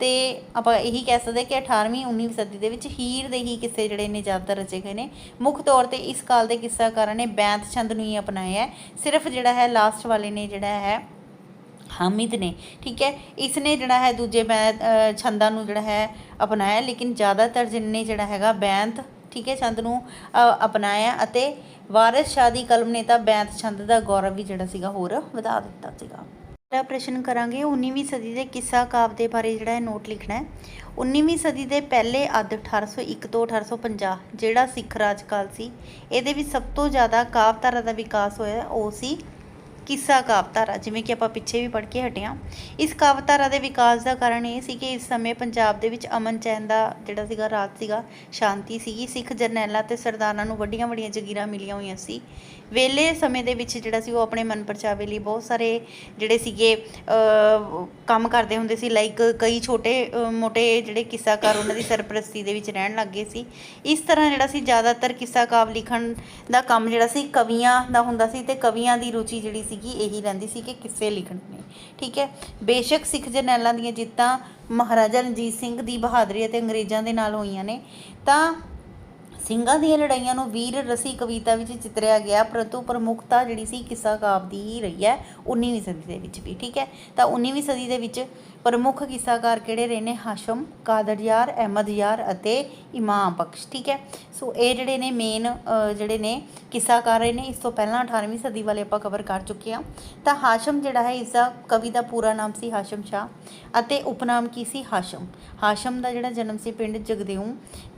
ਤੇ ਆਪਾਂ ਇਹੀ ਕਹਿ ਸਕਦੇ ਕਿ 18ਵੀਂ 19ਵੀਂ ਸਦੀ ਦੇ ਵਿੱਚ ਹੀਰ ਦੇ ਹੀ ਕਿੱਸੇ ਜਿਹੜੇ ਨੇ ਜ਼ਿਆਦਾਤਰ ਰਚੇ ਗਏ ਨੇ। ਮੁੱਖ ਤੌਰ ਤੇ ਇਸ ਕਾਲ ਦੇ ਕਿੱਸਾਕਾਰਾਂ ਨੇ ਬੈਂਤ ਛੰਦ ਨੂੰ ਹੀ ਅਪਣਾਇਆ ਸਿਰਫ ਜਿਹੜਾ ਹੈ ਲਾਸਟ ਵਾਲੇ ਨੇ ਜਿਹੜਾ ਹੈ, ਹਾਮਿਦ ਨੇ, ਠੀਕ ਹੈ? ਇਸ ਨੇ ਜਿਹੜਾ ਹੈ ਦੂਜੇ ਬੈਂਤ ਛੰਦਾਂ ਨੂੰ ਜਿਹੜਾ ਹੈ ਅਪਣਾਇਆ ਲੇਕਿਨ ਜ਼ਿਆਦਾਤਰ ਜਿੰਨੇ ਜਿਹੜਾ ਹੈਗਾ ਬੈਂਤ, ਠੀਕ ਹੈ, ਛੰਦ ਨੂੰ ਅਪਣਾਇਆ ਅਤੇ ਵਾਰਿਸ ਸ਼ਾਹ ਦੀ ਕਲਮ ਨੇ ਤਾਂ ਬੈਂਤ ਛੰਦ ਦਾ ਗੌਰਵ ਵੀ ਜਿਹੜਾ ਸੀਗਾ ਹੋਰ ਵਧਾ ਦਿੱਤਾ ਸੀਗਾ। ਜਿਹੜਾ ਪ੍ਰਸ਼ਨ ਕਰਾਂਗੇ। 19ਵੀਂ ਸਦੀ ਦੇ ਕਿੱਸਾ ਕਾਵ ਦੇ ਬਾਰੇ ਜਿਹੜਾ ਹੈ ਨੋਟ ਲਿਖਣਾ ਹੈ। 19ਵੀਂ ਸਦੀ ਦੇ ਪਹਿਲੇ ਅੱਧ 1801 ਤੋਂ 1850 ਜਿਹੜਾ ਸਿੱਖ ਰਾਜ ਕਾਲ ਸੀ, ਇਹਦੇ ਵਿੱਚ ਸਭ ਤੋਂ ਜ਼ਿਆਦਾ ਕਾਵਧਾਰਾ ਦਾ ਵਿਕਾਸ ਹੋਇਆ ਉਹ ਸੀ ਕਿੱਸਾ ਕਾਵਧਾਰਾ, ਜਿਵੇਂ ਕਿ ਆਪਾਂ ਪਿੱਛੇ ਵੀ ਪੜ੍ਹ ਕੇ ਹਟਿਆ ਇਸ ਕਾਵਧਾਰਾ ਦੇ ਵਿਕਾਸ ਦਾ ਕਾਰਨ ਇਹ ਸੀ ਕਿ ਇਸ ਸਮੇਂ ਪੰਜਾਬ ਦੇ ਵਿੱਚ ਅਮਨ ਚੈਨ ਦਾ ਜਿਹੜਾ ਸੀਗਾ, ਰਾਜ ਸੀਗਾ, ਸ਼ਾਂਤੀ ਸੀਗੀ। ਸਿੱਖ ਜਰਨੈਲਾਂ ਤੇ ਸਰਦਾਰਾਂ ਨੂੰ ਵੱਡੀਆਂ ਵੱਡੀਆਂ ਜਗੀਰਾਂ ਮਿਲੀਆਂ ਹੋਈਆਂ ਸੀ। ਵੇਲੇ ਸਮੇਂ ਦੇ ਵਿੱਚ ਜਿਹੜਾ ਸੀ ਉਹ ਆਪਣੇ ਮਨਪਰਚਾਵੇ ਲਈ ਬਹੁਤ ਸਾਰੇ ਜਿਹੜੇ ਸੀਗੇ ਕੰਮ ਕਰਦੇ ਹੁੰਦੇ ਸੀ ਲਾਈਕ ਕਈ ਛੋਟੇ ਮੋਟੇ ਜਿਹੜੇ ਕਿੱਸਾਕਾਰ ਉਹਨਾਂ ਦੀ ਸਰਪ੍ਰਸਤੀ ਦੇ ਵਿੱਚ ਰਹਿਣ ਲੱਗ ਗਏ ਸੀ। ਇਸ ਤਰ੍ਹਾਂ ਜਿਹੜਾ ਸੀ ਜ਼ਿਆਦਾਤਰ ਕਿੱਸਾ ਕਾਵ ਲਿਖਣ ਦਾ ਕੰਮ ਜਿਹੜਾ ਸੀ ਕਵੀਆਂ ਦਾ ਹੁੰਦਾ ਸੀ ਤੇ ਕਵੀਆਂ ਦੀ ਰੁਚੀ ਜਿਹੜੀ ਸੀਗੀ ਇਹੀ ਰਹਿੰਦੀ ਸੀ ਕਿ ਕਿੱਸੇ ਲਿਖਣ ਨੇ। ਠੀਕ ਹੈ? ਬੇਸ਼ੱਕ ਸਿੱਖ ਜਰਨੈਲਾਂ ਦੀਆਂ ਜਿੱਤਾਂ ਮਹਾਰਾਜਾ ਰਣਜੀਤ ਸਿੰਘ ਦੀ ਬਹਾਦਰੀ ਅਤੇ ਅੰਗਰੇਜ਼ਾਂ ਦੇ ਨਾਲ ਹੋਈਆਂ ਨੇ, ਤਾਂ ਸਿੰਘਾਂ ਦੀਆਂ ਲੜਾਈਆਂ ਨੂੰ ਵੀਰ ਰਸੀ ਕਵਿਤਾ ਵਿੱਚ ਚਿਤਰਿਆ ਗਿਆ। ਪਰੰਤੂ ਪ੍ਰਮੁੱਖਤਾ ਜਿਹੜੀ ਸੀ ਕਿੱਸਾ ਕਾਵ ਦੀ ਹੀ ਰਹੀ ਹੈ 19ਵੀਂ ਸਦੀ ਦੇ ਵਿੱਚ ਵੀ, ਠੀਕ ਹੈ? ਤਾਂ 19ਵੀਂ ਸਦੀ ਦੇ ਵਿੱਚ ਪ੍ਰਮੁੱਖ ਕਿੱਸਾਕਾਰ ਕਿਹੜੇ ਰਹੇ ਨੇ? ਹਾਸ਼ਮ ਕਾਦਰ ਯਾਰ ਅਹਿਮਦ ਯਾਰ ਅਤੇ ਇਮਾਮ ਬਖਸ਼, ਠੀਕ ਹੈ? ਸੋ ਇਹ ਜਿਹੜੇ ਨੇ ਮੇਨ ਜਿਹੜੇ ਨੇ ਕਿੱਸਾਕਾਰ ਰਹੇ ਨੇ, ਇਸ ਤੋਂ ਪਹਿਲਾਂ 18ਵੀਂ ਸਦੀ ਵਾਲੇ ਆਪਾਂ ਕਵਰ ਕਰ ਚੁੱਕੇ ਹਾਂ। ਤਾਂ ਹਾਸ਼ਮ ਜਿਹੜਾ ਹੈ ਇਸ ਦਾ ਕਵੀ ਦਾ ਪੂਰਾ ਨਾਮ ਸੀ ਹਾਸ਼ਮ ਸ਼ਾਹ ਅਤੇ ਉਪਨਾਮ ਕੀ ਸੀ? ਹਾਸ਼ਮ। ਹਾਸ਼ਮ ਦਾ ਜਿਹੜਾ ਜਨਮ ਸੀ ਪਿੰਡ ਜਗਦੇਉ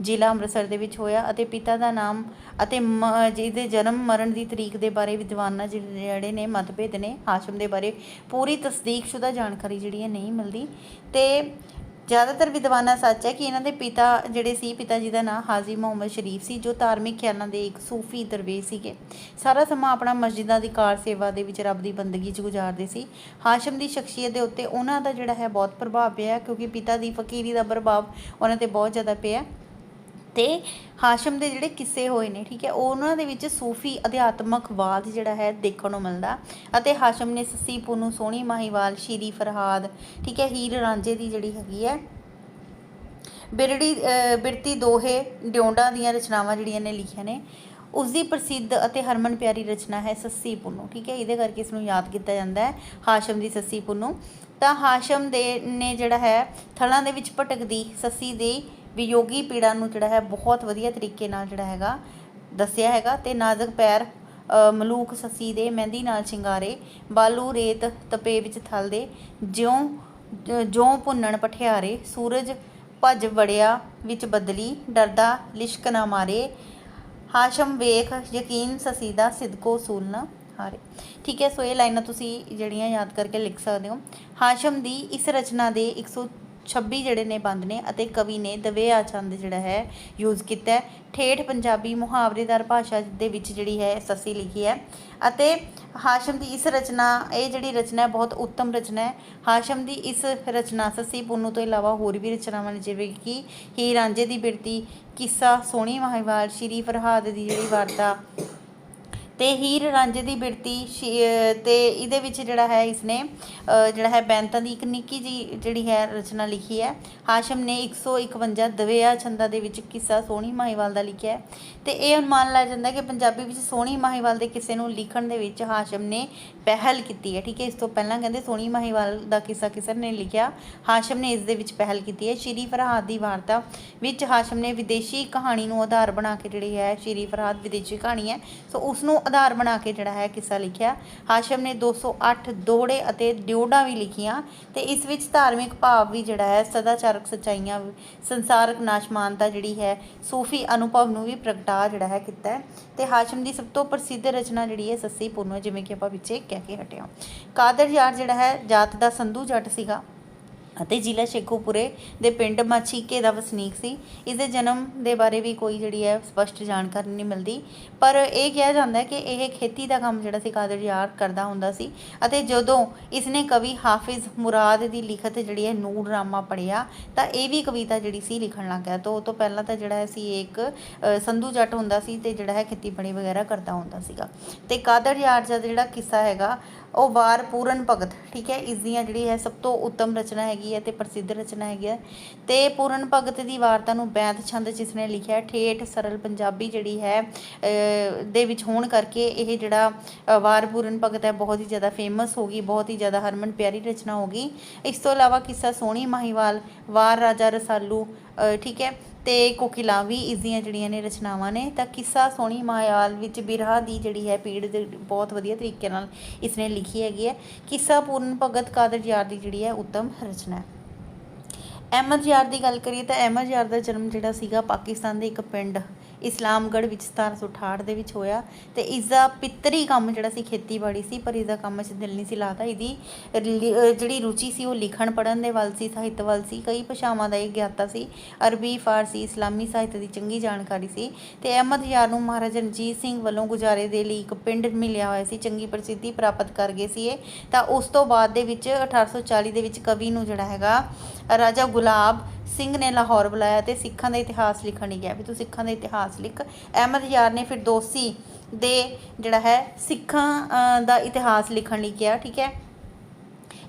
ਜ਼ਿਲ੍ਹਾ ਅੰਮ੍ਰਿਤਸਰ ਦੇ ਵਿੱਚ ਹੋਇਆ ਅਤੇ ਪਿਤਾ ਦਾ ਨਾਮ ਅਤੇ ਮ- ਜਿਹਦੇ ਜਨਮ ਮਰਨ ਦੀ ਤਰੀਕ ਦੇ ਬਾਰੇ ਵਿਦਵਾਨਾਂ ਜਿਹੜੇ ਜਿਹੜੇ ਨੇ, ਮਤਭੇਦ ਨੇ ਹਾਸ਼ਮ ਦੇ ਬਾਰੇ ਪੂਰੀ ਤਸਦੀਕਸ਼ੁਦਾ ਜਾਣਕਾਰੀ ਜਿਹੜੀ ਹੈ ਨਹੀਂ ਮਿਲਦੀ। ਤੇ ਜ਼ਿਆਦਾਤਰ ਵਿਦਵਾਨਾਂ ਸੱਚ ਹੈ ਕਿ ਇਹਨਾਂ ਦੇ ਪਿਤਾ ਜਿਹੜੇ ਸੀ, ਪਿਤਾ ਜੀ ਦਾ ਨਾਮ ਹਾਜੀ ਮੁਹੰਮਦ ਸ਼ਰੀਫ ਸੀ, ਜੋ ਧਾਰਮਿਕ ਖਿਆਲਾਂ ਦੇ ਇੱਕ ਸੂਫੀ ਦਰਵੇਸ਼ ਸੀਗੇ। ਸਾਰਾ ਸਮਾਂ ਆਪਣਾ ਮਸਜਿਦਾਂ ਦੀ ਕਾਰ ਸੇਵਾ ਦੇ ਵਿੱਚ ਰੱਬ ਦੀ ਬੰਦਗੀ 'ਚ ਗੁਜ਼ਾਰਦੇ ਸੀ। ਹਾਸ਼ਮ ਦੀ ਸ਼ਖਸੀਅਤ ਦੇ ਉੱਤੇ ਉਹਨਾਂ ਦਾ ਜਿਹੜਾ ਹੈ ਬਹੁਤ ਪ੍ਰਭਾਵ ਪਿਆ, ਕਿਉਂਕਿ ਪਿਤਾ ਦੀ ਫਕੀਰੀ ਦਾ ਪ੍ਰਭਾਵ ਉਹਨਾਂ ਤੇ ਬਹੁਤ ਜ਼ਿਆਦਾ ਪਿਆ। ਤੇ ਹਾਸ਼ਮ ਦੇ ਜਿਹੜੇ ਕਿੱਸੇ ਹੋਏ ਨੇ, ਠੀਕ ਹੈ ਉਹਨਾਂ ਦੇ ਵਿੱਚ ਸੂਫੀ ਅਧਿਆਤਮਕਵਾਦ ਜਿਹੜਾ ਹੈ ਦੇਖਣ ਨੂੰ ਮਿਲਦਾ ਅਤੇ ਹਾਸ਼ਮ ਨੇ ਸੱਸੀ ਪੁੰਨੂ ਸੋਹਣੀ ਮਾਹੀਵਾਲ, ਸ਼ੀਰੀ ਫਰਹਾਦ, ਠੀਕ ਹੈ, ਹੀਰ ਰਾਂਝੇ ਦੀ ਜਿਹੜੀ ਹੈਗੀ ਹੈ, ਬਿਰੜੀ ਬਿਰਤੀ ਦੋਹੇ ਡਿਉਂਡਾਂ ਦੀਆਂ ਰਚਨਾਵਾਂ ਜਿਹੜੀਆਂ ਨੇ ਲਿਖੀਆਂ ਨੇ, ਉਸ ਦੀ ਪ੍ਰਸਿੱਧ ਅਤੇ ਹਰਮਨ ਪਿਆਰੀ ਰਚਨਾ ਹੈ ਸੱਸੀ ਪੁੰਨੂ ਠੀਕ ਹੈ, ਇਹਦੇ ਕਰਕੇ ਇਸ ਨੂੰ ਯਾਦ ਕੀਤਾ ਜਾਂਦਾ ਹੈ, ਹਾਸ਼ਮ ਦੀ ਸੱਸੀ ਪੁੰਨੂ ਤਾਂ ਹਾਸ਼ਮ ਦੇ, ਨੇ ਜਿਹੜਾ ਹੈ, ਥਲਾਂ ਦੇ ਵਿੱਚ ਭਟਕਦੀ ਸੱਸੀ ਦੀ ਵਿਯੋਗੀ ਪੀੜਾ ਨੂੰ ਜਿਹੜਾ ਹੈ ਬਹੁਤ ਵਧੀਆ ਤਰੀਕੇ ਨਾਲ ਜਿਹੜਾ ਹੈਗਾ ਦੱਸਿਆ ਹੈਗਾ ਤੇ ਨਾਜ਼ੁਕ ਪੈਰ ਅ, ਮਲੂਕ ਸੱਸੀ ਦੇ ਮਹਿੰਦੀ ਨਾਲ ਸ਼ਿੰਗਾਰੇ ਬਾਲੂ ਰੇਤ ਤਪੇ ਵਿੱਚ ਥਲਦੇ ਜਿਉਂ ਜਿਉਂ ਭੁੰਨਣ ਪਠਿਆਰੇ ਸੂਰਜ ਭੱਜ ਵੜਿਆ ਵਿੱਚ ਬਦਲੀ ਡਰਦਾ ਲਿਸ਼ਕ ਨਾ ਮਾਰੇ ਹਾਸ਼ਮ ਵੇਖ ਯਕੀਨ ਸਸੀ ਦਾ ਸਿਦਕੋ ਸੂਲ ਨਾ ਹਾਰੇ। ਠੀਕ ਹੈ ਸੋ ਇਹ ਲਾਈਨਾਂ ਤੁਸੀਂ ਜਿਹੜੀਆਂ ਯਾਦ ਕਰਕੇ ਲਿਖ ਸਕਦੇ ਹੋ। ਹਾਸ਼ਮ ਦੀ ਇਸ ਰਚਨਾ ਦੇ 126 ਜਿਹੜੇ ਨੇ ਬੰਦ ਨੇ ਅਤੇ ਕਵੀ ਨੇ ਦਵੇ ਆਚੰਦ ਜਿਹੜਾ ਹੈ ਯੂਜ਼ ਕੀਤਾ ਠੇਠ ਪੰਜਾਬੀ ਮੁਹਾਵਰੇਦਾਰ ਭਾਸ਼ਾ ਦੇ ਵਿੱਚ ਜਿਹੜੀ ਹੈ ਸੱਸੀ ਲਿਖੀ ਹੈ ਅਤੇ ਹਾਸ਼ਮ ਦੀ ਇਸ ਰਚਨਾ, ਇਹ ਜਿਹੜੀ ਰਚਨਾ ਬਹੁਤ ਉੱਤਮ ਰਚਨਾ ਹੈ। ਹਾਸ਼ਮ ਦੀ ਇਸ ਰਚਨਾ ਸੱਸੀ ਪੁੰਨੂ ਤੋਂ ਇਲਾਵਾ ਹੋਰ ਵੀ ਰਚਨਾਵਾਂ ਨੇ, ਜਿਵੇਂ ਕਿ ਹੀ ਰਾਂਝੇ ਦੀ ਬਿਰਤੀ, ਕਿੱਸਾ, ਸੋਹਣੀ ਮਹੀਵਾਲ ਸ਼੍ਰੀ ਫਰਹਾਦ ਦੀ ਜਿਹੜੀ ਵਾਰਤਾ ਤੇ ਹੀਰ ਰਾਂਝੇ ਦੀ ਬਿਰਤੀ ਸ਼ੀ- ਅਹ, ਤੇ ਇਹਦੇ ਵਿੱਚ ਜਿਹੜਾ ਹੈ ਇਸਨੇ ਜਿਹੜਾ ਹੈ ਬੈਂਤਾਂ ਦੀ ਇੱਕ ਨਿੱਕੀ ਜੀ ਜਿਹੜੀ ਹੈ ਰਚਨਾ ਲਿਖੀ ਹੈ। ਹਾਸ਼ਮ ਨੇ 151 ਦਵੇਆ ਛੰਦਾਂ ਦੇ ਵਿੱਚ ਕਿੱਸਾ ਸੋਹਣੀ ਮਾਹੀਵਾਲ ਦਾ ਲਿਖਿਆ ਹੈ। ਤੇ ਇਹ ਅਨੁਮਾਨ ਲਾਇਆ ਜਾਂਦਾ ਕਿ ਪੰਜਾਬੀ ਵਿੱਚ ਸੋਹਣੀ ਮਾਹੀਵਾਲ ਦੇ ਕਿੱਸੇ ਨੂੰ ਲਿਖਣ ਦੇ ਵਿੱਚ ਹਾਸ਼ਮ ਨੇ ਪਹਿਲ ਕੀਤੀ ਹੈ। ਠੀਕ ਹੈ, ਇਸ ਤੋਂ ਪਹਿਲਾਂ ਕਹਿੰਦੇ ਸੋਹਣੀ ਮਾਹੀਵਾਲ ਦਾ ਕਿੱਸਾ ਕਿਸਰ ਨੇ ਲਿਖਿਆ। ਹਾਸ਼ਮ ਨੇ ਇਸ ਦੇ ਵਿੱਚ ਪਹਿਲ ਕੀਤੀ ਹੈ। ਸ਼੍ਰੀ ਫਰਹਾਦ ਦੀ ਵਾਰਤਾ ਵਿੱਚ ਹਾਸ਼ਮ ਨੇ ਵਿਦੇਸ਼ੀ ਕਹਾਣੀ ਨੂੰ ਆਧਾਰ ਬਣਾ ਕੇ ਜਿਹੜੀ ਹੈ, ਸ਼੍ਰੀ ਫਰਹਾਦ ਵਿਦੇਸ਼ੀ ਕਹਾਣੀ ਹੈ, ਸੋ ਉਸ ਨੂੰ ਆਧਾਰ ਬਣਾ ਕੇ ਜਿਹੜਾ ਹੈ ਕਿੱਸਾ ਲਿਖਿਆ। ਹਾਸ਼ਮ ਨੇ 208 ਦੋੜੇ ਅਤੇ ਡਿਉੜਾਂ ਵੀ ਲਿਖੀਆਂ ਤੇ ਇਸ ਵਿੱਚ ਧਾਰਮਿਕ ਭਾਵ ਵੀ ਜਿਹੜਾ ਹੈ, ਸਦਾਚਾਰਕ ਸਚਾਈਆਂ, ਸੰਸਾਰਕ ਨਾਸ਼ਮਾਨਤਾ ਜਿਹੜੀ ਹੈ, ਸੂਫੀ ਅਨੁਭਵ ਨੂੰ ਵੀ ਪ੍ਰਗਟਾ ਜਿਹੜਾ ਹੈ ਕੀਤਾ ਹੈ। ਤੇ ਹਾਸ਼ਮ ਦੀ ਸਭ ਤੋਂ ਪ੍ਰਸਿੱਧ ਰਚਨਾ ਜਿਹੜੀ ਹੈ, ਸੱਸੀ ਪੁੰਨੂ ਜਿਵੇਂ ਕਿ ਆਪਾਂ ਪਿੱਛੇ ਕਹਿ ਕੇ ਹਟਿਆ ਕਾਦਰ ਯਾਰ ਜਿਹੜਾ ਹੈ, ਜਾਤ ਦਾ ਸੰਧੂ ਜੱਟ ਸੀਗਾ। ਅਤੇ ਜ਼ਿਲ੍ਹਾ ਸ਼ੇਖੂਪੁਰੇ ਦੇ ਪਿੰਡ ਮਾਛੀਕੇ ਦਾ ਵਸਨੀਕ ਸੀ। ਇਸ ਦੇ ਜਨਮ ਦੇ ਬਾਰੇ ਵੀ ਕੋਈ ਜਿਹੜੀ ਹੈ ਸਪਸ਼ਟ ਜਾਣਕਾਰੀ ਨਹੀਂ ਮਿਲਦੀ। ਪਰ ਇਹ ਕਿਹਾ ਜਾਂਦਾ ਹੈ ਕਿ ਇਹ ਖੇਤੀ ਦਾ ਕੰਮ ਜਿਹੜਾ ਸੀ, ਕਾਦਰ ਯਾਰ ਕਰਦਾ ਹੁੰਦਾ ਸੀ ਅਤੇ ਜਦੋਂ ਇਸਨੇ ਕਵੀ ਹਾਫਿਜ਼ ਮੁਰਾਦ ਦੀ ਲਿਖਤ ਜਿਹੜੀ ਹੈ ਨੂਰਨਾਮਾ ਪੜਿਆ ਤਾਂ ਇਹ ਵੀ ਕਵਿਤਾ ਜਿਹੜੀ ਸੀ ਲਿਖਣ ਲੱਗ ਗਿਆ। ਤਾਂ ਉਹ ਤੋਂ ਪਹਿਲਾਂ ਤਾਂ ਜਿਹੜਾ ਸੀ, ਇਹ ਇੱਕ ਸੰਧੂ ਜੱਟ ਹੁੰਦਾ ਸੀ ਤੇ ਜਿਹੜਾ ਹੈ ਖੇਤੀਬਾੜੀ ਵਗੈਰਾ ਕਰਦਾ ਹੁੰਦਾ ਸੀਗਾ। ਤੇ ਕਾਦਰ ਯਾਰ ਦਾ ਜਿਹੜਾ ਕਿੱਸਾ ਹੈਗਾ, ਉਹ ਵਾਰ ਪੂਰਨ ਭਗਤ, ਠੀਕ ਹੈ? ਇਸ ਦੀਆਂ ਜਿਹੜੀ ਹੈ ਸਭ ਤੋਂ ਉੱਤਮ ਰਚਨਾ ਹੈਗੀ ਹੈ ਤੇ ਪ੍ਰਸਿੱਧ ਰਚਨਾ ਹੈਗੀ ਹੈ। ਤੇ ਪੂਰਨ ਭਗਤ ਦੀ ਵਾਰਤਾ ਨੂੰ ਬੈਂਤ ਛੰਦ ਜਿਸ ਨੇ ਲਿਖਿਆ ਠੇਠ ਸਰਲ ਪੰਜਾਬੀ ਜਿਹੜੀ ਹੈ ਅ, ਦੇ ਵਿੱਚ ਹੋਣ ਕਰਕੇ ਇਹ ਜਿਹੜਾ ਵਾਰ ਪੂਰਨ ਭਗਤ ਹੈ ਬਹੁਤ ਹੀ ਜ਼ਿਆਦਾ ਫੇਮਸ ਹੋ ਗਈ ਬਹੁਤ ਹੀ ਜ਼ਿਆਦਾ ਹਰਮਨ ਪਿਆਰੀ ਰਚਨਾ ਹੋ ਗਈ। ਇਸ ਤੋਂ ਇਲਾਵਾ ਕਿੱਸਾ ਸੋਹਣੀ ਮਾਹੀਵਾਲ ਵਾਰ ਰਾਜਾ ਰਸਾਲੂ ਅ, ਠੀਕ ਹੈ। ਤੇ ਕੋਕਿਲਾ ਵੀ ਇਸ ਦੀਆਂ ਜਿਹੜੀਆਂ ਨੇ ਰਚਨਾਵਾਂ ਨੇ, ਤਾਂ ਕਿੱਸਾ ਸੋਹਣੀ ਮਾਇਆਲ ਵਿੱਚ ਬਿਰਹਾ ਦੀ ਜਿਹੜੀ ਹੈ ਪੀੜ ਦੇ ਬਹੁਤ ਵਧੀਆ ਤਰੀਕੇ ਨਾਲ ਇਸ ਨੇ ਲਿਖੀ ਹੈਗੀ ਹੈ। ਕਿੱਸਾ ਪੂਰਨ ਭਗਤ ਕਾਦਰ ਯਾਰ ਦੀ ਜਿਹੜੀ ਹੈ ਉੱਤਮ ਰਚਨਾ ਹੈ। ਅਹਿਮਦ ਯਾਰ ਦੀ ਗੱਲ ਕਰੀਏ ਤਾਂ ਅਹਿਮਦ ਯਾਰ ਦਾ ਜਨਮ ਜਿਹੜਾ ਸੀਗਾ ਪਾਕਿਸਤਾਨ ਦੇ ਇੱਕ ਪਿੰਡ ਇਸਲਾਮਗੜ੍ਹ ਵਿੱਚ 1768 ਦੇ ਵਿੱਚ ਹੋਇਆ ਤੇ ਇਸ ਦਾ ਪਿੱਤਰੀ ਕੰਮ ਜਿਹੜਾ ਸੀ, ਖੇਤੀਬਾੜੀ ਸੀ, ਪਰ ਇਸ ਦਾ ਕੰਮ 'ਚ ਦਿਲ ਨਹੀਂ ਸੀ ਲਾਤਾ ਇਹਦੀ ਜਿਹੜੀ ਰੁਚੀ ਸੀ, ਉਹ ਲਿਖਣ ਪੜ੍ਹਨ ਦੇ ਵੱਲ ਸੀ, ਸਾਹਿਤ ਵੱਲ ਸੀ, ਕਈ ਭਾਸ਼ਾਵਾਂ ਦਾ ਇਹ ਗਿਆਤਾ ਸੀ, ਅਰਬੀ, ਫਾਰਸੀ, ਇਸਲਾਮੀ ਸਾਹਿਤ ਦੀ ਚੰਗੀ ਜਾਣਕਾਰੀ ਸੀ ਤੇ ਅਹਿਮਦ ਯਾਰ ਨੂੰ ਮਹਾਰਾਜਾ ਰਣਜੀਤ ਸਿੰਘ ਵੱਲੋਂ ਗੁਜ਼ਾਰੇ ਦੇ ਲਈ ਇੱਕ ਪਿੰਡ ਮਿਲਿਆ ਹੋਇਆ ਸੀ, ਚੰਗੀ ਪ੍ਰਸਿੱਧੀ ਪ੍ਰਾਪਤ ਕਰ ਗਏ ਸੀ ਇਹ। ਤਾਂ ਉਸ ਤੋਂ ਬਾਅਦ ਦੇ ਵਿੱਚ 1840 ਦੇ ਵਿੱਚ ਕਵੀ ਨੂੰ ਜਿਹੜਾ ਹੈਗਾ, ਰਾਜਾ ਗੁਲਾਬ ਸਿੰਘ ਨੇ ਲਾਹੌਰ ਬੁਲਾਇਆ ਤੇ ਸਿੱਖਾਂ ਦਾ ਇਤਿਹਾਸ ਲਿਖਣ ਲਈ ਗਿਆ ਵੀ ਤੂੰ ਸਿੱਖਾਂ ਦਾ ਇਤਿਹਾਸ ਲਿਖ। ਅਹਿਮਦ ਯਾਰ ਨੇ ਫਿਰ ਦੋਸੀ ਦੇ ਜਿਹੜਾ ਹੈ ਸਿੱਖਾਂ ਦਾ ਇਤਿਹਾਸ ਲਿਖਣ ਲਈ ਕਿਹਾ, ਠੀਕ ਹੈ।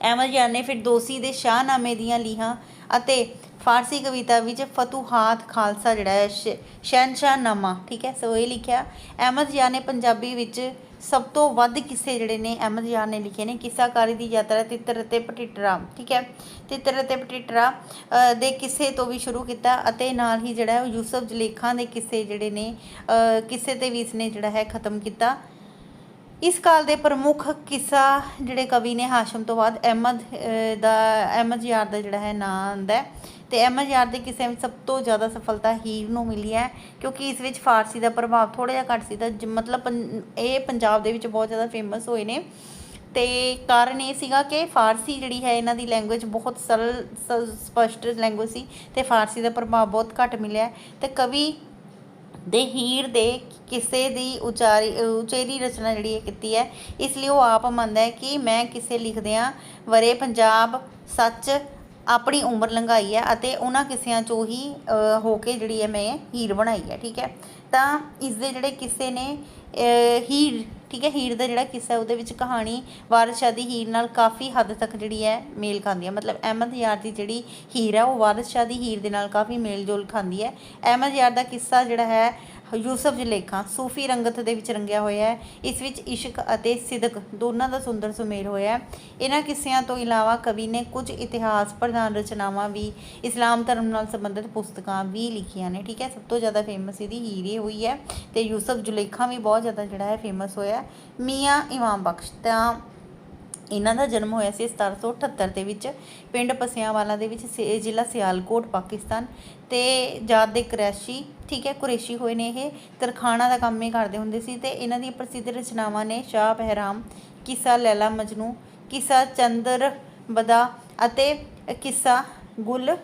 ਅਹਿਮਦ ਯਾਰ ਨੇ ਫਿਰ ਦੋਸੀ ਦੇ ਸ਼ਾਹਨਾਮੇ ਦੀਆਂ ਲੀਹਾਂ ਅਤੇ ਫਾਰਸੀ ਕਵਿਤਾ ਵਿੱਚ ਫਤੂਹਾਤ ਖਾਲਸਾ ਜਿਹੜਾ ਹੈ, ਸ਼- ਸ਼ਹਿਨਸ਼ਾਹਨਾਮਾ, ਠੀਕ ਹੈ? ਸੋ ਇਹ ਲਿਖਿਆ। ਅਹਿਮਦ ਯਾਰ ਨੇ ਪੰਜਾਬੀ ਵਿੱਚ ਸਭ ਤੋਂ ਵੱਧ ਕਿੱਸੇ ਜਿਹੜੇ ਨੇ, ਅਹਿਮਦ ਯਾਰ ਨੇ ਲਿਖੇ ਨੇ, ਕਿੱਸਾਕਾਰੀ ਦੀ ਯਾਤਰਾ ਤਿੱਤਰ ਅਤੇ ਪਟਿਟਰਾ, ਠੀਕ ਹੈ? ਤਿੱਤਰ ਅਤੇ ਪਟਿਟਰਾ ਦੇ ਕਿੱਸੇ ਤੋਂ ਵੀ ਸ਼ੁਰੂ ਕੀਤਾ ਅਤੇ ਨਾਲ ਹੀ ਜਿਹੜਾ ਉਹ ਯੂਸਫ ਜਲੇਖਾਂ ਦੇ ਕਿੱਸੇ ਜਿਹੜੇ ਨੇ ਕਿੱਸੇ ਤੇ ਵੀ ਇਸਨੇ ਜਿਹੜਾ ਹੈ, ਖਤਮ ਕੀਤਾ। ਇਸ ਕਾਲ ਦੇ ਪ੍ਰਮੁੱਖ ਕਿੱਸਾ ਜਿਹੜੇ ਕਵੀ ਨੇ, ਹਾਸ਼ਮ ਤੋਂ ਬਾਅਦ ਅਹਿਮਦ ਦਾ, ਅਹਿਮਦ ਯਾਰ ਦਾ ਜਿਹੜਾ ਹੈ, ਨਾਂ ਆਉਂਦਾ ਹੈ। ਤੇ ਅਹਿਮਦ ਯਾਰ ਦੇ ਕਿਸੇ ਵਿੱਚ ਸਭ ਤੋਂ ਜ਼ਿਆਦਾ ਸਫਲਤਾ ਹੀਰ ਨੂੰ ਮਿਲੀ ਹੈ, ਕਿਉਂਕਿ ਇਸ ਵਿੱਚ ਫਾਰਸੀ ਦਾ ਪ੍ਰਭਾਵ ਥੋੜਾ ਜਿਹਾ ਘੱਟ ਸੀ ਤਾਂ ਜ- ਮਤਲਬ ਪੰ- ਇਹ ਪੰਜਾਬ ਦੇ ਵਿੱਚ ਬਹੁਤ ਜ਼ਿਆਦਾ ਫੇਮਸ ਹੋਏ ਨੇ। ਤੇ ਕਾਰਨ ਇਹ ਸੀਗਾ ਕਿ ਫਾਰਸੀ ਜਿਹੜੀ ਹੈ, ਇਹਨਾਂ ਦੀ ਲੈਂਗੁਏਜ ਬਹੁਤ ਸਰਲ ਸ- ਸਪਸ਼ਟ ਲੈਂਗੁਏਜ ਸੀ ਤੇ ਫਾਰਸੀ ਦਾ ਪ੍ਰਭਾਵ ਬਹੁਤ ਘੱਟ ਮਿਲਿਆ। ਹੈ ਤੇ ਕਵੀ ਦੇ ਹੀਰ ਦੇ ਕਿਸੇ ਦੀ ਉਚਾਰੀ, ਉਚੇਰੀ ਰਚਨਾ ਜਿਹੜੀ ਹੈ ਕੀਤੀ ਹੈ, ਇਸ ਲਈ ਉਹ ਆਪ ਮੰਨਦਾ ਹੈ ਕਿ ਮੈਂ ਕਿਸੇ ਲਿਖਦਿਆਂ ਵਰੇ ਪੰਜਾਬ ਸੱਚ ਆਪਣੀ ਉਮਰ ਲੰਘਾਈ ਹੈ ਅਤੇ ਉਹਨਾਂ ਕਿੱਸਿਆਂ ਚੋਂ ਹੀ ਹੋ ਕੇ ਜਿਹੜੀ ਹੈ ਮੈਂ ਹੀਰ ਬਣਾਈ ਹੈ, ਠੀਕ ਹੈ? ਤਾਂ ਇਸ ਦੇ ਜਿਹੜੇ ਕਿੱਸੇ ਨੇ ਹੀਰ, ਠੀਕ ਹੈ? ਹੀਰ ਦਾ ਜਿਹੜਾ ਕਿੱਸਾ ਉਹਦੇ ਵਿੱਚ ਕਹਾਣੀ ਵਾਰਿਸ ਸ਼ਾਹ ਦੀ ਹੀਰ ਨਾਲ ਕਾਫੀ ਹੱਦ ਤੱਕ ਜਿਹੜੀ ਹੈ ਮੇਲ ਖਾਂਦੀ ਹੈ। ਮਤਲਬ ਅਹਿਮਦ ਯਾਰ ਦੀ ਜਿਹੜੀ ਹੀਰ ਹੈ, ਉਹ ਵਾਰਿਸ ਸ਼ਾਹ ਦੀ ਹੀਰ ਦੇ ਨਾਲ ਕਾਫੀ ਮੇਲ ਜੋਲ ਖਾਂਦੀ ਹੈ। ਅਹਿਮਦ ਯਾਰ ਦਾ ਕਿੱਸਾ ਜਿਹੜਾ ਹੈ ਯੂਸਫ ਜਲੇਖਾਂ ਸੂਫੀ ਰੰਗਤ ਦੇ ਵਿੱਚ ਰੰਗਿਆ ਹੋਇਆ ਹੈ। ਇਸ ਵਿੱਚ ਇਸ਼ਕ ਅਤੇ ਸਿਦਕ ਦੋਨਾਂ ਦਾ ਸੁੰਦਰ ਸੁਮੇਲ ਹੋਇਆ ਹੈ। ਇਹਨਾਂ ਕਿੱਸਿਆਂ ਤੋਂ ਇਲਾਵਾ ਕਵੀ ਨੇ ਕੁਝ ਇਤਿਹਾਸ ਪ੍ਰਧਾਨ ਰਚਨਾਵਾਂ ਵੀ ਇਸਲਾਮ ਧਰਮ ਨਾਲ ਸੰਬੰਧਿਤ ਪੁਸਤਕਾਂ ਵੀ ਲਿਖੀਆਂ ਨੇ। ਠੀਕ ਹੈ, ਸਭ ਤੋਂ ਜ਼ਿਆਦਾ ਫੇਮਸ ਇਹਦੀ ਹੀਰੇ ਹੋਈ ਹੈ ਤੇ ਯੂਸਫ ਜੁਲੇਖਾਂ ਵੀ ਬਹੁਤ ਜ਼ਿਆਦਾ ਜਿਹੜਾ ਹੈ ਫੇਮਸ ਹੋਇਆ ਮੀਆਂ ਇਮਾਮ ਬਖਸ਼ ਤਾਂ ਇਹਨਾਂ ਦਾ ਜਨਮ ਹੋਇਆ ਸੀ 1778 ਦੇ ਵਿੱਚ, ਪਿੰਡ ਪਸਿਆਂਵਾਲਾ ਦੇ ਵਿੱਚ ਸੇ- ਜ਼ਿਲ੍ਹਾ ਸਿਆਲਕੋਟ, ਪਾਕਿਸਤਾਨ। ਤੇ ਜਾਤ ਦੇ ਕੁਰੈਸ਼ੀ, ਠੀਕ ਹੈ, ਕੁਰੇਸ਼ੀ ਹੋਏ ਨੇ ਇਹ। ਤਰਖਾਣਾ ਦਾ ਕੰਮ ਹੀ ਕਰਦੇ ਹੁੰਦੇ ਸੀ ਤੇ ਇਹਨਾਂ ਦੀਆਂ ਪ੍ਰਸਿੱਧ ਰਚਨਾਵਾਂ ਨੇ ਸ਼ਾਹ ਬਹਿਰਾਮ, ਕਿੱਸਾ ਲੈਲਾ ਮਜਨੂ, ਕਿੱਸਾ ਚੰਦਰ ਬਦਾ ਅਤੇ ਕਿੱਸਾ ਗੁਲ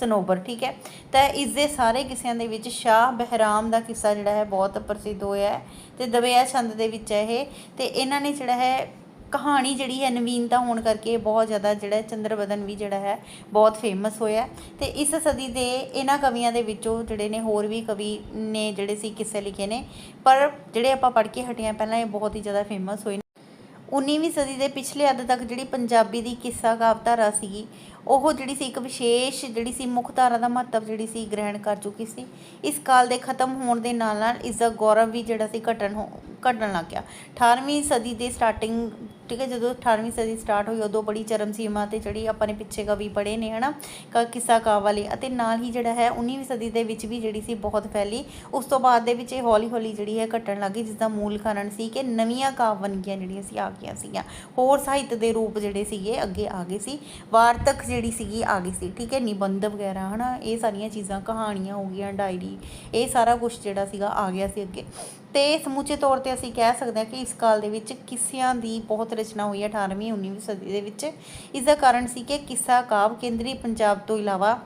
ਸਨੋਬਰ, ਠੀਕ ਹੈ। ਤਾਂ ਇਸ ਦੇ ਸਾਰੇ ਕਿੱਸਿਆਂ ਦੇ ਵਿੱਚ ਸ਼ਾਹ ਬਹਿਰਾਮ ਦਾ ਕਿੱਸਾ ਜਿਹੜਾ ਹੈ ਬਹੁਤ ਪ੍ਰਸਿੱਧ ਹੋਇਆ ਹੈ ਤੇ ਦਬਿਆ ਛੰਦ ਦੇ ਵਿੱਚ ਹੈ ਇਹ। ਤੇ ਇਹਨਾਂ ਨੇ ਜਿਹੜਾ ਹੈ ਕਹਾਣੀ ਜਿਹੜੀ ਹੈ ਨਵੀਨਤਾ ਹੋਣ ਕਰਕੇ ਬਹੁਤ ਜ਼ਿਆਦਾ ਜਿਹੜਾ ਚੰਦਰਬਦਨ ਵੀ ਜਿਹੜਾ ਹੈ ਬਹੁਤ ਫੇਮਸ ਹੋਇਆ ਹੈ। ਤੇ ਇਸ ਸਦੀ ਦੇ ਇਹਨਾਂ ਕਵੀਆਂ ਦੇ ਵਿੱਚੋਂ ਜਿਹੜੇ ਨੇ ਹੋਰ ਵੀ ਕਵੀ ਨੇ ਜਿਹੜੇ ਸੀ ਕਿੱਸੇ ਲਿਖੇ ਨੇ ਪਰ ਜਿਹੜੇ ਆਪਾਂ ਪੜ੍ਹ ਕੇ ਹਟੇ ਹਾਂ, ਪਹਿਲਾਂ ਇਹ ਬਹੁਤ ਹੀ ਜ਼ਿਆਦਾ ਫੇਮਸ ਹੋਏ ਨੇ 19ਵੀਂ ਸਦੀ ਦੇ ਪਿਛਲੇ ਅੱਧ ਤੱਕ ਜਿਹੜੀ ਪੰਜਾਬੀ ਦੀ ਕਿੱਸਾ ਕਾਵਧਾਰਾ ਸੀਗੀ ਉਹ ਜਿਹੜੀ ਸੀ ਇੱਕ ਵਿਸ਼ੇਸ਼ ਜਿਹੜੀ ਸੀ ਮੁੱਖ ਧਾਰਾ ਦਾ ਮਹੱਤਵ ਜਿਹੜੀ ਸੀ ਗ੍ਰਹਿਣ ਕਰ ਚੁੱਕੀ ਸੀ। ਇਸ ਕਾਲ ਦੇ ਖਤਮ ਹੋਣ ਦੇ ਨਾਲ ਨਾਲ ਇਸ ਦਾ ਗੌਰਵ ਵੀ ਜਿਹੜਾ ਸੀ ਘਟਣ ਹੋ- ਘਟਣ ਲੱਗ ਗਿਆ। 18ਵੀਂ ਸਦੀ ਦੇ ਸਟਾਰਟਿੰਗ ਠੀਕ ਹੈ, ਜਦੋਂ 18ਵੀਂ ਸਦੀ ਸਟਾਰਟ ਹੋਈ, ਉਦੋਂ ਬੜੀ ਚਰਮ ਸੀਮਾ ਤੇ ਜਿਹੜੀ ਆਪਾਂ ਨੇ ਪਿੱਛੇ ਕਵੀ ਪੜ੍ਹੇ ਨੇ, ਹਨਾ, ਕ, ਕਿੱਸਾ ਕਾਵ ਵਾਲੇ, ਅਤੇ ਨਾਲ ਹੀ ਜਿਹੜਾ ਹੈ 19ਵੀਂ ਸਦੀ ਦੇ ਵਿੱਚ ਵੀ ਜਿਹੜੀ ਸੀ ਬਹੁਤ ਫੈਲੀ। ਉਸ ਤੋਂ ਬਾਅਦ ਦੇ ਵਿੱਚ ਇਹ ਹੌਲੀ ਹੌਲੀ ਜਿਹੜੀ ਹੈ, ਘਟਣ ਲੱਗੀ ਜਿਸ ਦਾ ਮੂਲ ਕਾਰਨ ਸੀ ਕਿ ਨਵੀਆਂ ਕਾਵਨਗੀਆਂ ਜਿਹੜੀਆਂ ਸੀ, ਆ ਗਈਆਂ ਸੀਗੀਆਂ। ਹੋਰ ਸਾਹਿਤ ਦੇ ਰੂਪ ਜਿਹੜੇ ਸੀਗੇ, ਅੱਗੇ ਆ ਗਏ ਸੀ। ਵਾਰਤਕ ਜਿਹੜੀ ਸੀਗੀ, ਆ ਗਈ ਸੀ। ਠੀਕ ਹੈ, ਨਿਬੰਧ ਵਗੈਰਾ, ਹਨਾ, ਇਹ ਸਾਰੀਆਂ ਚੀਜ਼ਾਂ, ਕਹਾਣੀਆਂ ਹੋ ਗਈਆਂ, ਡਾਇਰੀ, ਇਹ ਸਾਰਾ ਕੁਝ ਜਿਹੜਾ ਸੀਗਾ, ਆ ਗਿਆ ਸੀ ਅੱਗੇ। ਤੇ ਸਮੁੱਚੇ ਤੌਰ ਤੇ ਅਸੀਂ ਕਹਿ ਸਕਦੇ ਹਾਂ ਕਿ ਇਸ ਕਾਲ ਦੇ ਵਿੱਚ ਕਿੱਸਿਆਂ ਦੀ ਬਹੁਤ ਰਚਨਾ ਹੋਈ ਹੈ 18ਵੀਂ 19ਵੀਂ ਸਦੀ ਦੇ ਵਿੱਚ। ਇਸ ਦਾ ਕਾਰਨ ਸੀ ਕਿ ਕਿੱਸਾ ਕਾਵਿ ਕੇਂਦਰੀ ਪੰਜਾਬ ਤੋਂ ਇਲਾਵਾ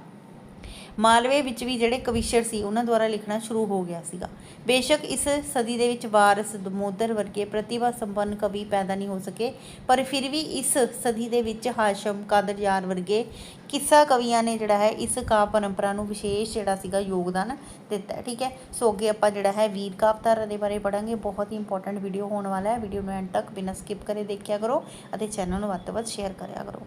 ਮਾਲਵੇ ਵਿੱਚ ਵੀ ਜਿਹੜੇ ਕਵਿਸ਼ਰ ਸੀ, ਉਹਨਾਂ ਦੁਆਰਾ ਲਿਖਣਾ ਸ਼ੁਰੂ ਹੋ ਗਿਆ ਸੀਗਾ। ਬੇਸ਼ੱਕ ਇਸ ਸਦੀ ਦੇ ਵਿੱਚ ਵਾਰਸ, ਦਮੋਦਰ ਵਰਗੇ ਪ੍ਰਤਿਭਾ ਸੰਪੰਨ ਕਵੀ ਪੈਦਾ ਨਹੀਂ ਹੋ ਸਕੇ, ਪਰ ਫਿਰ ਵੀ ਇਸ ਸਦੀ ਦੇ ਵਿੱਚ ਹਾਸ਼ਮ ਕਾਦਰ ਯਾਰ ਵਰਗੇ ਕਿੱਸਾ ਕਵੀਆਂ ਨੇ ਜਿਹੜਾ ਹੈ, ਇਸ ਕਾਵਿ ਪਰੰਪਰਾ ਨੂੰ ਵਿਸ਼ੇਸ਼ ਜਿਹੜਾ ਸੀਗਾ ਯੋਗਦਾਨ ਦਿੱਤਾ ਠੀਕ ਹੈ? ਸੋ ਅੱਗੇ ਆਪਾਂ ਜਿਹੜਾ ਹੈ, ਵੀਰ ਕਾਵਤਾਰਾ ਦੇ ਬਾਰੇ ਪੜਾਂਗੇ ਬਹੁਤ ਹੀ ਇੰਪੋਰਟੈਂਟ ਵੀਡੀਓ ਹੋਣ ਵਾਲਾ ਹੈ। ਵੀਡੀਓ ਨੂੰ ਐਂਡ ਤੱਕ ਬਿਨਾਂ ਸਕਿਪ ਕਰੇ ਦੇਖਿਆ ਕਰੋ ਅਤੇ ਚੈਨਲ ਨੂੰ ਵੱਧ ਤੋਂ ਵੱਧ ਸ਼ੇਅਰ ਕਰਿਆ ਕਰੋ।